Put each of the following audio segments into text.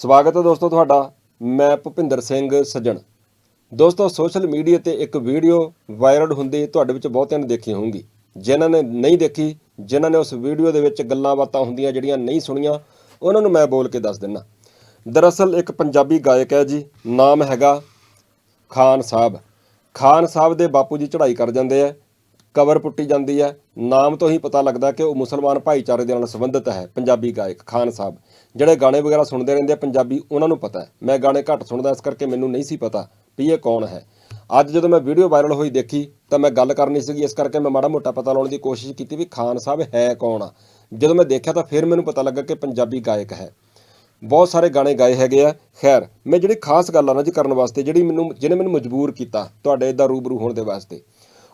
ਸਵਾਗਤ ਹੈ ਦੋਸਤੋ ਤੁਹਾਡਾ, ਮੈਂ ਭੁਪਿੰਦਰ ਸਿੰਘ ਸੱਜਣ। ਦੋਸਤੋ, ਸੋਸ਼ਲ ਮੀਡੀਆ ਤੇ ਇੱਕ ਵੀਡੀਓ ਵਾਇਰਲ ਹੁੰਦੀ ਤੁਹਾਡੇ ਵਿੱਚ ਬਹੁਤਿਆਂ ਨੇ ਦੇਖੀ ਹੋਊਗੀ। ਜਿਨ੍ਹਾਂ ਨੇ ਨਹੀਂ ਦੇਖੀ, ਜਿਨ੍ਹਾਂ ਨੇ ਉਸ ਵੀਡੀਓ ਦੇ ਵਿੱਚ ਗੱਲਾਂ ਬਾਤਾਂ ਹੁੰਦੀਆਂ ਜਿਹੜੀਆਂ ਨਹੀਂ ਸੁਣੀਆਂ, ਉਹਨਾਂ ਨੂੰ ਮੈਂ ਬੋਲ ਕੇ ਦੱਸ ਦਿੰਨਾ ਦਰਅਸਲ ਇੱਕ ਪੰਜਾਬੀ ਗਾਇਕ ਹੈ ਜੀ, ਨਾਮ ਹੈਗਾ ਖਾਨ ਸਾਹਿਬ। ਖਾਨ ਸਾਹਿਬ ਦੇ ਬਾਪੂ ਜੀ ਚੜ੍ਹਾਈ ਕਰ ਜਾਂਦੇ ਆ। ਕਬਰ ਪੁੱਟੀ ਜਾਂਦੀ ਹੈ। ਨਾਮ ਤੋਂ ਹੀ ਪਤਾ ਲੱਗਦਾ ਕਿ ਉਹ ਮੁਸਲਮਾਨ ਭਾਈਚਾਰੇ ਦੇ ਨਾਲ ਸੰਬੰਧਿਤ ਹੈ, ਪੰਜਾਬੀ ਗਾਇਕ ਖਾਨ ਸਾਹਿਬ। ਜਿਹੜੇ ਗਾਣੇ ਵਗੈਰਾ ਸੁਣਦੇ ਰਹਿੰਦੇ ਆ, ਪੰਜਾਬੀ ਉਹਨਾਂ ਨੂੰ ਪਤਾ ਹੈ। ਮੈਂ ਗਾਣੇ ਘੱਟ ਸੁਣਦਾ, ਇਸ ਕਰਕੇ ਮੈਨੂੰ ਨਹੀਂ ਸੀ ਪਤਾ ਵੀ ਇਹ ਕੌਣ ਹੈ। ਅੱਜ ਜਦੋਂ ਮੈਂ ਵੀਡੀਓ ਵਾਇਰਲ ਹੋਈ ਦੇਖੀ, ਤਾਂ ਮੈਂ ਗੱਲ ਕਰਨੀ ਸੀਗੀ, ਇਸ ਕਰਕੇ ਮੈਂ ਮਾੜਾ ਮੋਟਾ ਪਤਾ ਲਾਉਣ ਦੀ ਕੋਸ਼ਿਸ਼ ਕੀਤੀ ਵੀ ਖਾਨ ਸਾਹਿਬ ਹੈ ਕੌਣ ਆ। ਜਦੋਂ ਮੈਂ ਦੇਖਿਆ, ਤਾਂ ਫਿਰ ਮੈਨੂੰ ਪਤਾ ਲੱਗਾ ਕਿ ਪੰਜਾਬੀ ਗਾਇਕ ਹੈ। ਬਹੁਤ ਸਾਰੇ ਗਾਣੇ ਗਾਏ ਹੈਗੇ ਆ। ਖੈਰ, ਮੈਂ ਜਿਹੜੀ ਖਾਸ ਗੱਲ ਆ ਨਾ ਜੀ ਕਰਨ ਵਾਸਤੇ, ਜਿਹੜੀ ਮੈਨੂੰ, ਜਿਹਨੇ ਮੈਨੂੰ ਮਜਬੂਰ ਕੀਤਾ, ਤੁਹਾਡੇ ਇਦਾਂ ਰੂਬਰੂ ਹੋਣ ਦੇ ਵਾਸਤੇ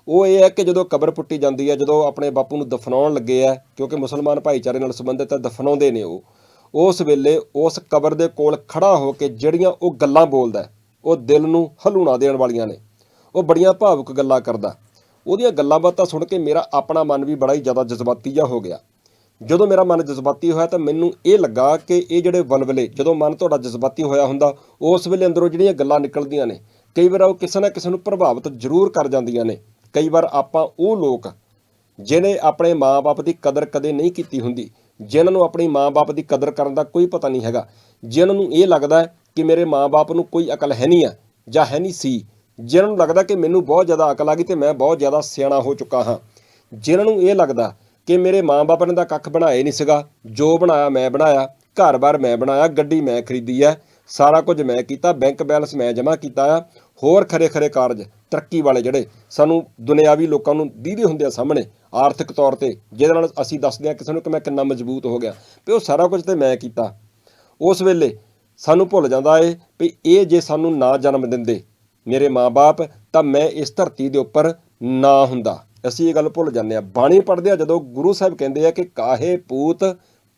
ਉਹ ਇਹ ਹੈ ਕਿ ਜਦੋਂ ਕਬਰ ਪੁੱਟੀ ਜਾਂਦੀ ਹੈ, ਜਦੋਂ ਆਪਣੇ ਬਾਪੂ ਨੂੰ ਦਫਨਾਉਣ ਲੱਗੇ ਆ ਕਿਉਂਕਿ ਮੁਸਲਮਾਨ ਭਾਈਚਾਰੇ ਨਾਲ ਸੰਬੰਧਿਤ ਹੈ, ਦਫਨਾਉਂਦੇ ਨੇ ਉਹ। ਉਸ ਵੇਲੇ ਉਸ ਕਬਰ ਦੇ ਕੋਲ ਖੜਾ ਹੋ ਕੇ ਜਿਹੜੀਆਂ ਉਹ ਗੱਲਾਂ ਬੋਲਦਾ ਉਹ ਦਿਲ ਨੂੰ ਹਲੂਣਾ ਦੇਣ ਵਾਲੀਆਂ ਨੇ। ਉਹ ਬੜੀਆਂ ਭਾਵੁਕ ਗੱਲਾਂ ਕਰਦਾ ਉਹਦੀਆਂ ਗੱਲਾਂ ਬਾਤਾਂ ਸੁਣ ਕੇ ਮੇਰਾ ਆਪਣਾ ਮਨ ਵੀ ਬੜਾ ਹੀ ਜ਼ਿਆਦਾ ਜਜ਼ਬਾਤੀ ਜਿਹਾ ਹੋ ਗਿਆ। ਜਦੋਂ ਮੇਰਾ ਮਨ ਜਜ਼ਬਾਤੀ ਹੋਇਆ ਤਾਂ ਮੈਨੂੰ ਇਹ ਲੱਗਾ ਕਿ ਇਹ ਜਿਹੜੇ ਵਲਵਲੇ, ਜਦੋਂ ਮਨ ਤੁਹਾਡਾ ਜਜ਼ਬਾਤੀ ਹੋਇਆ ਹੁੰਦਾ, ਉਸ ਵੇਲੇ ਅੰਦਰੋਂ ਜਿਹੜੀਆਂ ਗੱਲਾਂ ਨਿਕਲਦੀਆਂ ਨੇ, ਕਈ ਵਾਰ ਉਹ ਕਿਸੇ ਨਾ ਕਿਸੇ ਨੂੰ ਪ੍ਰਭਾਵਿਤ ਜ਼ਰੂਰ ਕਰ ਜਾਂਦੀਆਂ ਨੇ। ਕਈ ਵਾਰ ਆਪਾਂ ਉਹ ਲੋਕ ਜਿਨੇ ਆਪਣੇ ਮਾਪੇ ਦੀ ਕਦਰ ਕਦੇ ਨਹੀਂ ਕੀਤੀ ਹੁੰਦੀ ਜਿਨ੍ਹਾਂ ਨੂੰ ਆਪਣੀ ਮਾਪੇ ਦੀ ਕਦਰ ਕਰਨ ਦਾ ਕੋਈ ਪਤਾ ਨਹੀਂ ਹੈਗਾ ਜਿਨ੍ਹਾਂ ਨੂੰ ਇਹ ਲੱਗਦਾ ਹੈ ਕਿ ਮੇਰੇ ਮਾਪੇ ਨੂੰ ਕੋਈ ਅਕਲ ਹੈ ਨਹੀਂ ਆ ਜਾਂ ਹੈ ਨਹੀਂ ਸੀ ਜਿਨ੍ਹਾਂ ਨੂੰ ਲੱਗਦਾ ਕਿ ਮੈਨੂੰ ਬਹੁਤ ਜ਼ਿਆਦਾ ਅਕਲ ਆ ਗਈ ਤੇ ਮੈਂ ਬਹੁਤ ਜ਼ਿਆਦਾ ਸਿਆਣਾ ਹੋ ਚੁੱਕਾ ਹਾਂ ਜਿਨ੍ਹਾਂ ਨੂੰ ਇਹ ਲੱਗਦਾ ਕਿ ਮੇਰੇ ਮਾਪੇ ਨੇ ਤਾਂ ਕੱਖ ਬਣਾਏ ਨਹੀਂ ਸੀਗਾ, ਜੋ ਬਣਾਇਆ ਮੈਂ ਬਣਾਇਆ, ਘਰ-ਬਾਰ ਮੈਂ ਬਣਾਇਆ, ਗੱਡੀ ਮੈਂ ਖਰੀਦੀ ਹੈ, ਸਾਰਾ ਕੁਝ ਮੈਂ ਕੀਤਾ, ਬੈਂਕ ਬੈਲੈਂਸ ਮੈਂ ਜਮ੍ਹਾਂ ਕੀਤਾ ਆ ਹੋਰ ਖਰੇ ਖਰੇ ਕਾਰਜ, ਤਰੱਕੀ ਵਾਲੇ ਜਿਹੜੇ ਸਾਨੂੰ ਦੁਨਿਆਵੀ ਲੋਕਾਂ ਨੂੰ ਦੀਦੇ ਹੁੰਦੇ ਆ ਸਾਹਮਣੇ, ਆਰਥਿਕ ਤੌਰ ਤੇ, ਜਿਹਦੇ ਨਾਲ ਅਸੀਂ ਦੱਸਦੇ ਆ ਕਿਸੇ ਨੂੰ ਕਿ ਮੈਂ ਕਿੰਨਾ ਮਜ਼ਬੂਤ ਹੋ ਗਿਆ। ਵੀ ਉਹ ਸਾਰਾ ਕੁਝ ਤੇ ਮੈਂ ਕੀਤਾ। ਉਸ ਵੇਲੇ ਸਾਨੂੰ ਭੁੱਲ ਜਾਂਦਾ ਏ ਵੀ ਇਹ ਜੇ ਸਾਨੂੰ ਨਾ ਜਨਮ ਦਿੰਦੇ ਮੇਰੇ ਮਾਪੇ ਤਾਂ ਮੈਂ ਇਸ ਧਰਤੀ ਦੇ ਉੱਪਰ ਨਾ ਹੁੰਦਾ। ਅਸੀਂ ਇਹ ਗੱਲ ਭੁੱਲ ਜਾਂਦੇ ਆ। ਬਾਣੀ ਪੜ੍ਹਦੇ ਆ, ਜਦੋਂ ਗੁਰੂ ਸਾਹਿਬ ਕਹਿੰਦੇ ਆ ਕਿ ਕਾਹੇ ਪੂਤ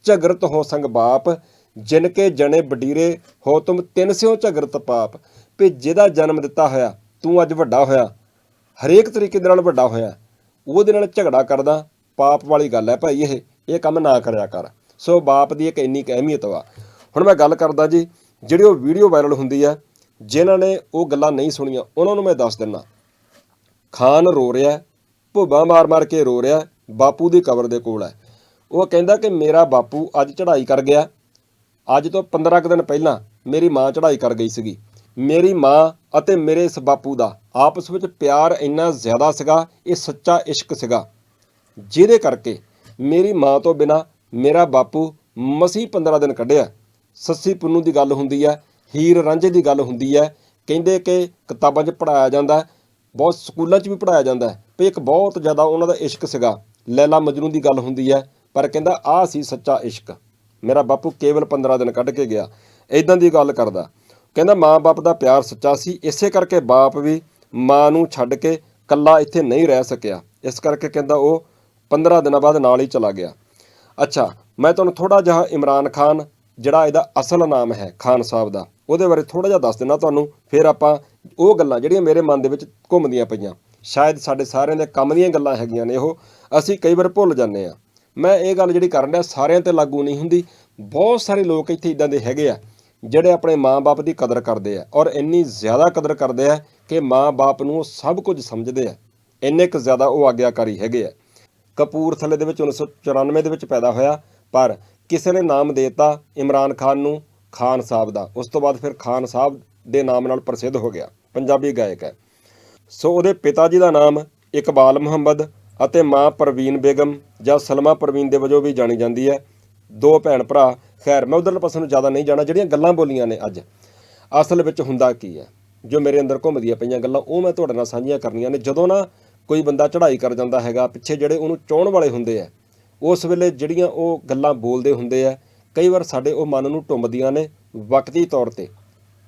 ਝਗਰਤ ਹੋ ਸੰਗ ਬਾਪ, ਜਿਨ ਕੇ ਜਣੇ ਬਡੀਰੇ ਹੋ ਤੁਮ ਤਿੰਨ ਸਿਓ ਝਗਰਤ ਪਾਪ। ਵੀ ਜਿਹਦਾ ਜਨਮ ਦਿੱਤਾ ਹੋਇਆ, ਤੂੰ ਅੱਜ ਵੱਡਾ ਹੋਇਆ। ਹਰੇਕ ਤਰੀਕੇ ਦੇ ਨਾਲ ਵੱਡਾ ਹੋਇਆ। ਉਹਦੇ ਨਾਲ ਝਗੜਾ ਕਰਦਾ, ਪਾਪ ਵਾਲੀ ਗੱਲ ਹੈ ਭਾਈ ਇਹ ਇਹ ਕੰਮ ਨਾ ਕਰਿਆ ਕਰ। ਸੋ ਬਾਪ ਦੀ ਇੱਕ ਇੰਨੀ ਕੁ ਅਹਿਮੀਅਤ ਵਾ। ਹੁਣ ਮੈਂ ਗੱਲ ਕਰਦਾ ਜੀ, ਜਿਹੜੀ ਉਹ ਵੀਡੀਓ ਵਾਇਰਲ ਹੁੰਦੀ ਆ, ਜਿਨ੍ਹਾਂ ਨੇ ਉਹ ਗੱਲਾਂ ਨਹੀਂ ਸੁਣੀਆਂ, ਉਹਨਾਂ ਨੂੰ ਮੈਂ ਦੱਸ ਦਿੰਨਾ। ਖਾਨ ਰੋ ਰਿਹਾ, ਭੁੱਬਾ ਮਾਰ-ਮਾਰ ਕੇ ਰੋ ਰਿਹਾ, ਬਾਪੂ ਦੀ ਕਬਰ ਦੇ ਕੋਲ ਹੈ। ਉਹ ਕਹਿੰਦਾ ਕਿ ਮੇਰਾ ਬਾਪੂ ਅੱਜ ਚੜ੍ਹਾਈ ਕਰ ਗਿਆ। ਅੱਜ ਤੋਂ 15 ਕੁ ਦਿਨ ਪਹਿਲਾਂ ਮੇਰੀ ਮਾਂ ਚੜ੍ਹਾਈ ਕਰ ਗਈ ਸੀਗੀ। ਮੇਰੀ ਮਾਂ ਅਤੇ ਮੇਰੇ ਇਸ ਬਾਪੂ ਦਾ ਆਪਸ ਵਿੱਚ ਪਿਆਰ ਇੰਨਾ ਜ਼ਿਆਦਾ ਸੀਗਾ, ਇਹ ਸੱਚਾ ਇਸ਼ਕ ਸੀਗਾ, ਜਿਹਦੇ ਕਰਕੇ ਮੇਰੀ ਮਾਂ ਤੋਂ ਬਿਨਾ ਮੇਰਾ ਬਾਪੂ ਮਸੀ 15 ਦਿਨ ਕੱਢਿਆ। ਸੱਸੀ ਪੁੰਨੂ ਦੀ ਗੱਲ ਹੁੰਦੀ ਹੈ, ਹੀਰ ਰਾਂਝੇ ਦੀ ਗੱਲ ਹੁੰਦੀ ਹੈ, ਕਹਿੰਦੇ ਕਿ ਕਿਤਾਬਾਂ 'ਚ ਪੜਾਇਆ ਜਾਂਦਾ ਬਹੁਤ ਸਕੂਲਾਂ 'ਚ ਵੀ ਪੜਾਇਆ ਜਾਂਦਾ ਵੀ ਇੱਕ ਬਹੁਤ ਜ਼ਿਆਦਾ ਉਹਨਾਂ ਦਾ ਇਸ਼ਕ ਸੀਗਾ। ਲੈਲਾ ਮਜਨੂ ਦੀ ਗੱਲ ਹੁੰਦੀ ਹੈ, ਪਰ ਕਹਿੰਦਾ ਆਹ ਸੀ ਸੱਚਾ ਇਸ਼ਕ। ਮੇਰਾ ਬਾਪੂ ਕੇਵਲ 15 ਦਿਨ ਕੱਢ ਕੇ ਗਿਆ। ਇਦਾਂ ਦੀ ਗੱਲ ਕਰਦਾ। ਕਹਿੰਦਾ ਮਾਂ-ਬਾਪ ਦਾ ਪਿਆਰ ਸੱਚਾ ਸੀ, ਇਸੇ ਕਰਕੇ ਬਾਪ ਵੀ ਮਾਂ ਨੂੰ ਛੱਡ ਕੇ ਕੱਲਾ ਇੱਥੇ ਨਹੀਂ ਰਹਿ ਸਕਿਆ। ਇਸ ਕਰਕੇ ਕਹਿੰਦਾ ਉਹ 15 ਦਿਨਾਂ ਬਾਅਦ ਨਾਲ ਹੀ ਚਲਾ ਗਿਆ। ਅੱਛਾ, ਮੈਂ ਤੁਹਾਨੂੰ ਥੋੜਾ ਜਿਹਾ ਇਮਰਾਨ ਖਾਨ, ਜਿਹੜਾ ਇਹਦਾ ਅਸਲ ਨਾਮ ਹੈ ਖਾਨ ਸਾਹਿਬ ਦਾ, ਉਹਦੇ ਬਾਰੇ ਥੋੜਾ ਜਿਹਾ ਦੱਸ ਦਿੰਦਾ ਤੁਹਾਨੂੰ, ਫਿਰ ਆਪਾਂ ਉਹ ਗੱਲਾਂ ਜਿਹੜੀਆਂ ਮੇਰੇ ਮਨ ਦੇ ਵਿੱਚ ਘੁੰਮਦੀਆਂ ਪਈਆਂ। ਸ਼ਾਇਦ ਸਾਡੇ ਸਾਰਿਆਂ ਦੇ ਕੰਮ ਦੀਆਂ ਗੱਲਾਂ ਹੈਗੀਆਂ ਨੇ ਉਹ, ਅਸੀਂ ਕਈ ਵਾਰ ਭੁੱਲ ਜਾਂਦੇ ਆ ਮੈਂ ਇਹ ਗੱਲ ਜਿਹੜੀ ਕਰਨ ਰਿਹਾ ਸਾਰਿਆਂ ਤੇ ਲਾਗੂ ਨਹੀਂ ਹੁੰਦੀ। ਬਹੁਤ ਸਾਰੇ ਲੋਕ ਇੱਥੇ ਇਦਾਂ ਦੇ ਹੈਗੇ ਆ। ਜਿਹੜੇ ਆਪਣੇ ਮਾਂ-ਬਾਪ ਦੀ ਕਦਰ ਕਰਦੇ ਆ ਔਰ ਇੰਨੀ ਜ਼ਿਆਦਾ ਕਦਰ ਕਰਦੇ ਆ ਕਿ ਮਾਂ-ਬਾਪ ਨੂੰ ਉਹ ਸਭ ਕੁਝ ਸਮਝਦੇ ਆ। ਇੰਨੇ ਕੁ ਜ਼ਿਆਦਾ ਉਹ ਆਗਿਆਕਾਰੀ ਹੈਗੇ ਆ। ਕਪੂਰਥਲੇ ਦੇ ਵਿੱਚ 1994 ਦੇ ਵਿੱਚ ਪੈਦਾ ਹੋਇਆ, ਪਰ ਕਿਸੇ ਨੇ ਨਾਮ ਦੇਤਾ ਇਮਰਾਨ ਖਾਨ ਨੂੰ ਖਾਨ ਸਾਹਿਬ ਦਾ। ਉਸ ਤੋਂ ਬਾਅਦ ਫਿਰ ਖਾਨ ਸਾਹਿਬ ਦੇ ਨਾਮ ਨਾਲ ਪ੍ਰਸਿੱਧ ਹੋ ਗਿਆ, ਪੰਜਾਬੀ ਗਾਇਕ ਹੈ। ਸੋ ਉਹਦੇ ਪਿਤਾ ਜੀ ਦਾ ਨਾਮ ਇਕਬਾਲ ਮੁਹੰਮਦ ਅਤੇ ਮਾਂ ਪ੍ਰਵੀਨ ਬੇਗਮ ਜਾਂ ਸਲਮਾ ਪ੍ਰਵੀਨ ਦੇ ਵਜੋਂ ਵੀ ਜਾਣੀ ਜਾਂਦੀ ਹੈ। ਦੋ ਭੈਣ ਭਰਾ ਖੈਰ, ਮੈਂ ਉਧਰਲੇ ਪਾਸੇ ਨੂੰ ਜ਼ਿਆਦਾ ਨਹੀਂ ਜਾਣਾ, ਜਿਹੜੀਆਂ ਗੱਲਾਂ ਬੋਲੀਆਂ ਨੇ ਅੱਜ, ਅਸਲ ਵਿੱਚ ਹੁੰਦਾ ਕੀ ਹੈ? ਜੋ ਮੇਰੇ ਅੰਦਰ ਘੁੰਮਦੀਆਂ ਪਈਆਂ ਗੱਲਾਂ, ਉਹ ਮੈਂ ਤੁਹਾਡੇ ਨਾਲ ਸਾਂਝੀਆਂ ਕਰਨੀਆਂ ਨੇ। ਜਦੋਂ ਨਾ ਕੋਈ ਬੰਦਾ ਚੜ੍ਹਾਈ ਕਰ ਜਾਂਦਾ ਹੈਗਾ, ਪਿੱਛੇ ਜਿਹੜੇ ਉਹਨੂੰ ਚਾਹਣ ਵਾਲੇ ਹੁੰਦੇ ਆ, ਉਸ ਵੇਲੇ ਜਿਹੜੀਆਂ ਉਹ ਗੱਲਾਂ ਬੋਲਦੇ ਹੁੰਦੇ ਆ, ਕਈ ਵਾਰ ਸਾਡੇ ਉਹ ਮਨ ਨੂੰ ਟੁੰਬਦੀਆਂ ਨੇ ਵਕਤੀ ਤੌਰ ਤੇ,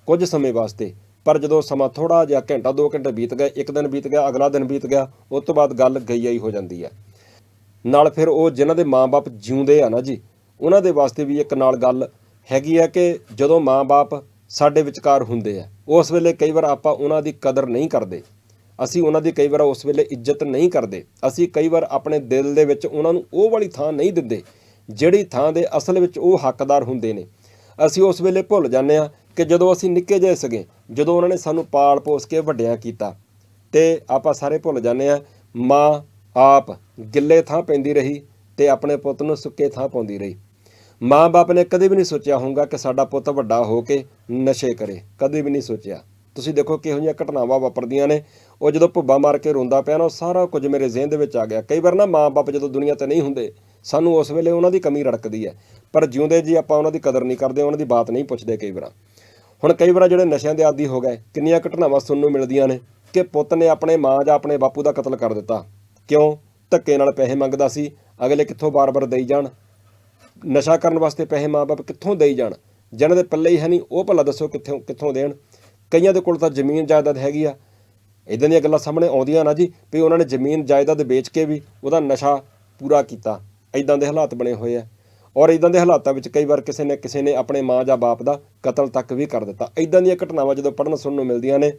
ਕੁਝ ਸਮੇਂ ਵਾਸਤੇ। ਪਰ ਜਦੋਂ ਸਮਾਂ ਥੋੜਾ ਜਿਹਾ ਘੰਟਾ 2 ਘੰਟੇ ਬੀਤ ਗਏ, ਇੱਕ ਦਿਨ ਬੀਤ ਗਿਆ, ਅਗਲਾ ਦਿਨ ਬੀਤ ਗਿਆ, ਉਸ ਤੋਂ ਬਾਅਦ ਗੱਲ ਗਈ ਆਈ ਹੋ ਜਾਂਦੀ ਹੈ ਨਾਲ ਫਿਰ ਉਹ ਜਿਨ੍ਹਾਂ ਦੇ ਮਾਪੇ ਜਿਉਂਦੇ ਆ ਨਾ ਜੀ ਉਹਨਾਂ ਦੇ ਵਾਸਤੇ ਵੀ ਇੱਕ ਨਾਲ ਗੱਲ ਹੈਗੀ ਹੈ ਕਿ ਜਦੋਂ ਮਾਪੇ ਸਾਡੇ ਵਿਚਕਾਰ ਹੁੰਦੇ ਆ, ਉਸ ਵੇਲੇ ਕਈ ਵਾਰ ਆਪਾਂ ਉਹਨਾਂ ਦੀ ਕਦਰ ਨਹੀਂ ਕਰਦੇ। ਅਸੀਂ ਉਹਨਾਂ ਦੀ ਕਈ ਵਾਰ ਉਸ ਵੇਲੇ ਇੱਜ਼ਤ ਨਹੀਂ ਕਰਦੇ। ਅਸੀਂ ਕਈ ਵਾਰ ਆਪਣੇ ਦਿਲ ਦੇ ਵਿੱਚ ਉਹਨਾਂ ਨੂੰ ਉਹ ਵਾਲੀ ਥਾਂ ਨਹੀਂ ਦਿੰਦੇ, ਜਿਹੜੀ ਥਾਂ ਦੇ ਅਸਲ ਵਿੱਚ ਉਹ ਹੱਕਦਾਰ ਹੁੰਦੇ ਨੇ। ਅਸੀਂ ਉਸ ਵੇਲੇ ਭੁੱਲ ਜਾਂਦੇ ਆ ਕਿ ਜਦੋਂ ਅਸੀਂ ਨਿੱਕੇ ਜਿਹੇ ਸੀਗੇ, ਜਦੋਂ ਉਹਨਾਂ ਨੇ ਸਾਨੂੰ ਪਾਲ ਪੋਸ ਕੇ ਵੱਡਿਆਂ ਕੀਤਾ, ਤੇ ਆਪਾਂ ਸਾਰੇ ਭੁੱਲ ਜਾਂਦੇ ਆ, ਮਾਂ ਆਪ ਗਿੱਲੇ ਥਾਂ ਪੈਂਦੀ ਰਹੀ ਤੇ ਆਪਣੇ ਪੁੱਤ ਨੂੰ ਸੁੱਕੇ ਥਾਂ ਪਾਉਂਦੀ ਰਹੀ। ਮਾਂ-ਬਾਪ ਨੇ ਕਦੇ ਵੀ ਨਹੀਂ ਸੋਚਿਆ ਹੋਊਗਾ ਕਿ ਸਾਡਾ ਪੁੱਤ ਵੱਡਾ ਹੋ ਕੇ ਨਸ਼ੇ ਕਰੇ। ਕਦੇ ਵੀ ਨਹੀਂ ਸੋਚਿਆ। ਤੁਸੀਂ ਦੇਖੋ ਕਿਹੋ ਜਿਹੀਆਂ ਘਟਨਾਵਾਂ ਵਾਪਰਦੀਆਂ ਨੇ। ਉਹ ਜਦੋਂ ਭੁੱਬਾ ਮਾਰ ਕੇ ਰੋਂਦਾ ਪਿਆ ਨਾ, ਉਹ ਸਾਰਾ ਕੁਝ ਮੇਰੇ ਜ਼ਿਹਨ ਦੇ ਵਿੱਚ ਆ ਗਿਆ। ਕਈ ਵਾਰ ਨਾ ਮਾਂ-ਬਾਪ ਜਦੋਂ ਦੁਨੀਆ ਤੇ ਨਹੀਂ ਹੁੰਦੇ, ਸਾਨੂੰ ਉਸ ਵੇਲੇ ਉਹਨਾਂ ਦੀ ਕਮੀ ਰੜਕਦੀ ਹੈ। ਪਰ ਜਿਉਂਦੇ ਜੀ ਆਪਾਂ ਉਹਨਾਂ ਦੀ ਕਦਰ ਨਹੀਂ ਕਰਦੇ, ਉਹਨਾਂ ਦੀ ਬਾਤ ਨਹੀਂ ਪੁੱਛਦੇ ਕਈ ਵਾਰ। ਹੁਣ ਕਈ ਵਾਰ ਜਿਹੜੇ ਨਸ਼ਿਆਂ ਦੇ ਆਦੀ ਹੋ ਗਏ, ਕਿੰਨੀਆਂ ਘਟਨਾਵਾਂ ਸੁਣਨ ਨੂੰ ਮਿਲਦੀਆਂ ਨੇ ਕਿ ਪੁੱਤ ਨੇ ਆਪਣੇ ਮਾਂ ਜਾਂ ਆਪਣੇ ਬਾਪੂ ਦਾ ਕਤਲ ਕਰ ਦਿੱਤਾ। ਕਿਉਂ? ਧੱਕੇ ਨਾਲ ਪੈਸੇ ਮੰਗਦਾ ਸੀ, ਅਗਲੇ ਕਿੱਥੋਂ ਬਾਰ-ਬਾਰ ਦੇਈ ਜਾਣ। ਨਸ਼ਾ ਕਰਨ ਵਾਸਤੇ ਪੈਸੇ ਮਾਪੇ ਕਿੱਥੋਂ ਦੇਈ ਜਾਣ? ਜਿਹਨਾਂ ਦੇ ਪੱਲੇ ਹੀ ਹੈ ਨਹੀਂ, ਉਹ ਭਲਾ ਦੱਸੋ ਕਿੱਥੋਂ ਕਿੱਥੋਂ ਦੇਣ? ਕਈਆਂ ਦੇ ਕੋਲ ਤਾਂ ਜ਼ਮੀਨ ਜਾਇਦਾਦ ਹੈਗੀ ਆ। ਇਦਾਂ ਦੀਆਂ ਗੱਲਾਂ ਸਾਹਮਣੇ ਆਉਂਦੀਆਂ ਨਾ ਜੀ, ਵੀ ਉਹਨਾਂ ਨੇ ਜ਼ਮੀਨ ਜਾਇਦਾਦ ਵੇਚ ਕੇ ਵੀ ਉਹਦਾ ਨਸ਼ਾ ਪੂਰਾ ਕੀਤਾ। ਇਦਾਂ ਦੇ ਹਾਲਾਤ ਬਣੇ ਹੋਏ ਆ। ਔਰ ਇਦਾਂ ਦੇ ਹਾਲਾਤਾਂ ਵਿੱਚ ਕਈ ਵਾਰ ਕਿਸੇ ਨੇ ਕਿਸੇ ਨੇ ਆਪਣੇ ਮਾਂ ਜਾਂ ਬਾਪ ਦਾ ਕਤਲ ਤੱਕ ਵੀ ਕਰ ਦਿੱਤਾ। ਇਦਾਂ ਦੀਆਂ ਘਟਨਾਵਾਂ ਜਦੋਂ ਪੜਨ ਸੁਣਨ ਨੂੰ ਮਿਲਦੀਆਂ ਨੇ,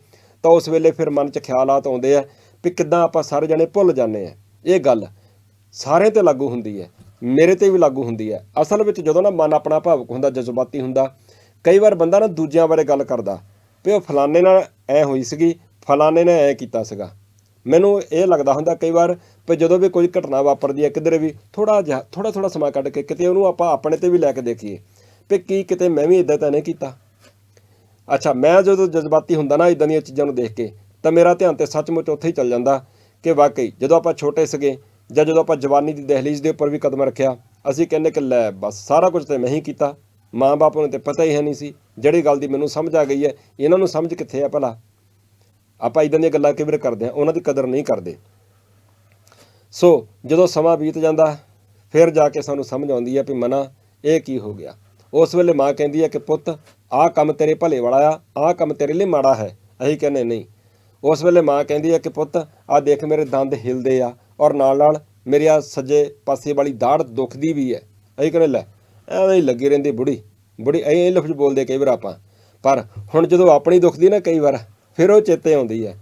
ਤਾਂ ਉਸ ਵੇਲੇ ਫਿਰ ਮਨ 'ਚ ਖਿਆਲਾਤ ਆਉਂਦੇ ਆ ਵੀ ਕਿੱਦਾਂ ਆਪਾਂ ਸਾਰੇ ਜਣੇ ਭੁੱਲ ਜਾਂਦੇ ਆ। ਇਹ ਗੱਲ ਸਾਰਿਆਂ ਤੇ ਲਾਗੂ ਹੁੰਦੀ ਹੈ। ਮੇਰੇ ਤੇ ਵੀ ਲਾਗੂ ਹੁੰਦੀ ਹੈ। ਅਸਲ ਵਿੱਚ ਜਦੋਂ ਨਾ ਮਨ ਆਪਣਾ ਭਾਵਕ ਹੁੰਦਾ, ਜਜ਼ਬਾਤੀ ਹੁੰਦਾ, ਕਈ ਵਾਰ ਬੰਦਾ ਨਾ ਦੂਜਿਆਂ ਬਾਰੇ ਗੱਲ ਕਰਦਾ, ਵੀ ਉਹ ਫਲਾਣੇ ਨਾਲ ਐ ਹੋਈ ਸੀਗੀ, ਫਲਾਣੇ ਨੇ ਐ ਕੀਤਾ ਸੀਗਾ। ਮੈਨੂੰ ਇਹ ਲੱਗਦਾ ਹੁੰਦਾ ਕਈ ਵਾਰ ਵੀ ਜਦੋਂ ਵੀ ਕੋਈ ਘਟਨਾ ਵਾਪਰਦੀ ਹੈ, ਕਿਧਰੇ ਵੀ ਥੋੜਾ ਜਿਹਾ ਥੋੜਾ ਥੋੜਾ ਸਮਾਂ ਕੱਢ ਕੇ ਕਿਤੇ ਉਹਨੂੰ ਆਪਾਂ ਆਪਣੇ ਤੇ ਵੀ ਲੈ ਕੇ ਦੇਖੀਏ, ਵੀ ਕੀ ਕਿਤੇ ਮੈਂ ਵੀ ਇਦਾਂ ਤਾਂ ਨਹੀਂ ਕੀਤਾ। ਅੱਛਾ, ਮੈਂ ਜਦੋਂ ਜਜ਼ਬਾਤੀ ਹੁੰਦਾ ਨਾ ਇਦਾਂ ਦੀਆਂ ਚੀਜ਼ਾਂ ਨੂੰ ਦੇਖ ਕੇ, ਤਾਂ ਮੇਰਾ ਧਿਆਨ ਤੇ ਸੱਚਮੁੱਚ ਉੱਥੇ ਹੀ ਚੱਲ ਜਾਂਦਾ ਕਿ ਵਾਕਈ ਜਦੋਂ ਆਪਾਂ ਛੋਟੇ ਸੀਗੇ ਜਾਂ ਜਦੋਂ ਆਪਾਂ ਜਵਾਨੀ ਦੀ ਦਹਲੀਜ਼ ਦੇ ਉੱਪਰ ਵੀ ਕਦਮ ਰੱਖਿਆ, ਅਸੀਂ ਕਹਿੰਦੇ ਕਿ ਲੈ ਬਸ ਸਾਰਾ ਕੁਝ ਤੇ ਮੈਂ ਹੀ ਕੀਤਾ। ਮਾਂ-ਬਾਪ ਨੂੰ ਤੇ ਪਤਾ ਹੀ ਹੈ ਨਹੀਂ ਸੀ, ਜਿਹੜੀ ਗੱਲ ਦੀ ਮੈਨੂੰ ਸਮਝ ਆ ਗਈ ਹੈ, ਇਹਨਾਂ ਨੂੰ ਸਮਝ ਕਿੱਥੇ ਆ ਭਲਾ? ਆਪਾਂ ਇਦਾਂ ਦੀਆਂ ਗੱਲਾਂ ਕਿਵੇਂ ਕਰਦੇ ਆ ਉਹਨਾਂ ਦੀ ਕਦਰ ਨਹੀਂ ਕਰਦੇ। ਸੋ ਜਦੋਂ ਸਮਾਂ ਬੀਤ ਜਾਂਦਾ, ਫਿਰ ਜਾ ਕੇ ਸਾਨੂੰ ਸਮਝ ਆਉਂਦੀ ਹੈ ਵੀ ਮਨਾ, ਇਹ ਕੀ ਹੋ ਗਿਆ? ਉਸ ਵੇਲੇ ਮਾਂ ਕਹਿੰਦੀ ਹੈ ਕਿ ਪੁੱਤ, ਆਹ ਕੰਮ ਤੇਰੇ ਭਲੇ ਵਾਲਾ ਆ, ਆਹ ਕੰਮ ਤੇਰੇ ਲਈ ਮਾੜਾ ਹੈ। ਅਸੀਂ ਕਹਿੰਦੇ ਨਹੀਂ। ਉਸ ਵੇਲੇ ਮਾਂ ਕਹਿੰਦੀ ਹੈ ਕਿ ਪੁੱਤ, ਆਹ ਦੇਖ ਮੇਰੇ ਦੰਦ ਹਿਲਦੇ ਆ ਔਰ ਨਾਲ ਨਾਲ ਮੇਰੇ ਆ ਸੱਜੇ ਪਾਸੇ ਵਾਲੀ ਦਾੜ ਦੁਖਦੀ ਵੀ ਹੈ। ਅਸੀਂ ਕਹਿੰਦੇ, ਲੈ, ਐਵੇਂ ਹੀ ਲੱਗੀ ਰਹਿੰਦੀ ਬੁੜੀ। ਬੁੜੀ ਐਂ ਇਹ ਲਫ਼ਜ਼ ਬੋਲਦੇ ਕਈ ਵਾਰ ਆਪਾਂ। ਪਰ ਹੁਣ ਜਦੋਂ ਆਪਣੀ ਦੁਖਦੀ ਨਾ ਕਈ ਵਾਰ, ਫਿਰ ਉਹ ਚੇਤੇ ਆਉਂਦੀ ਹੈ।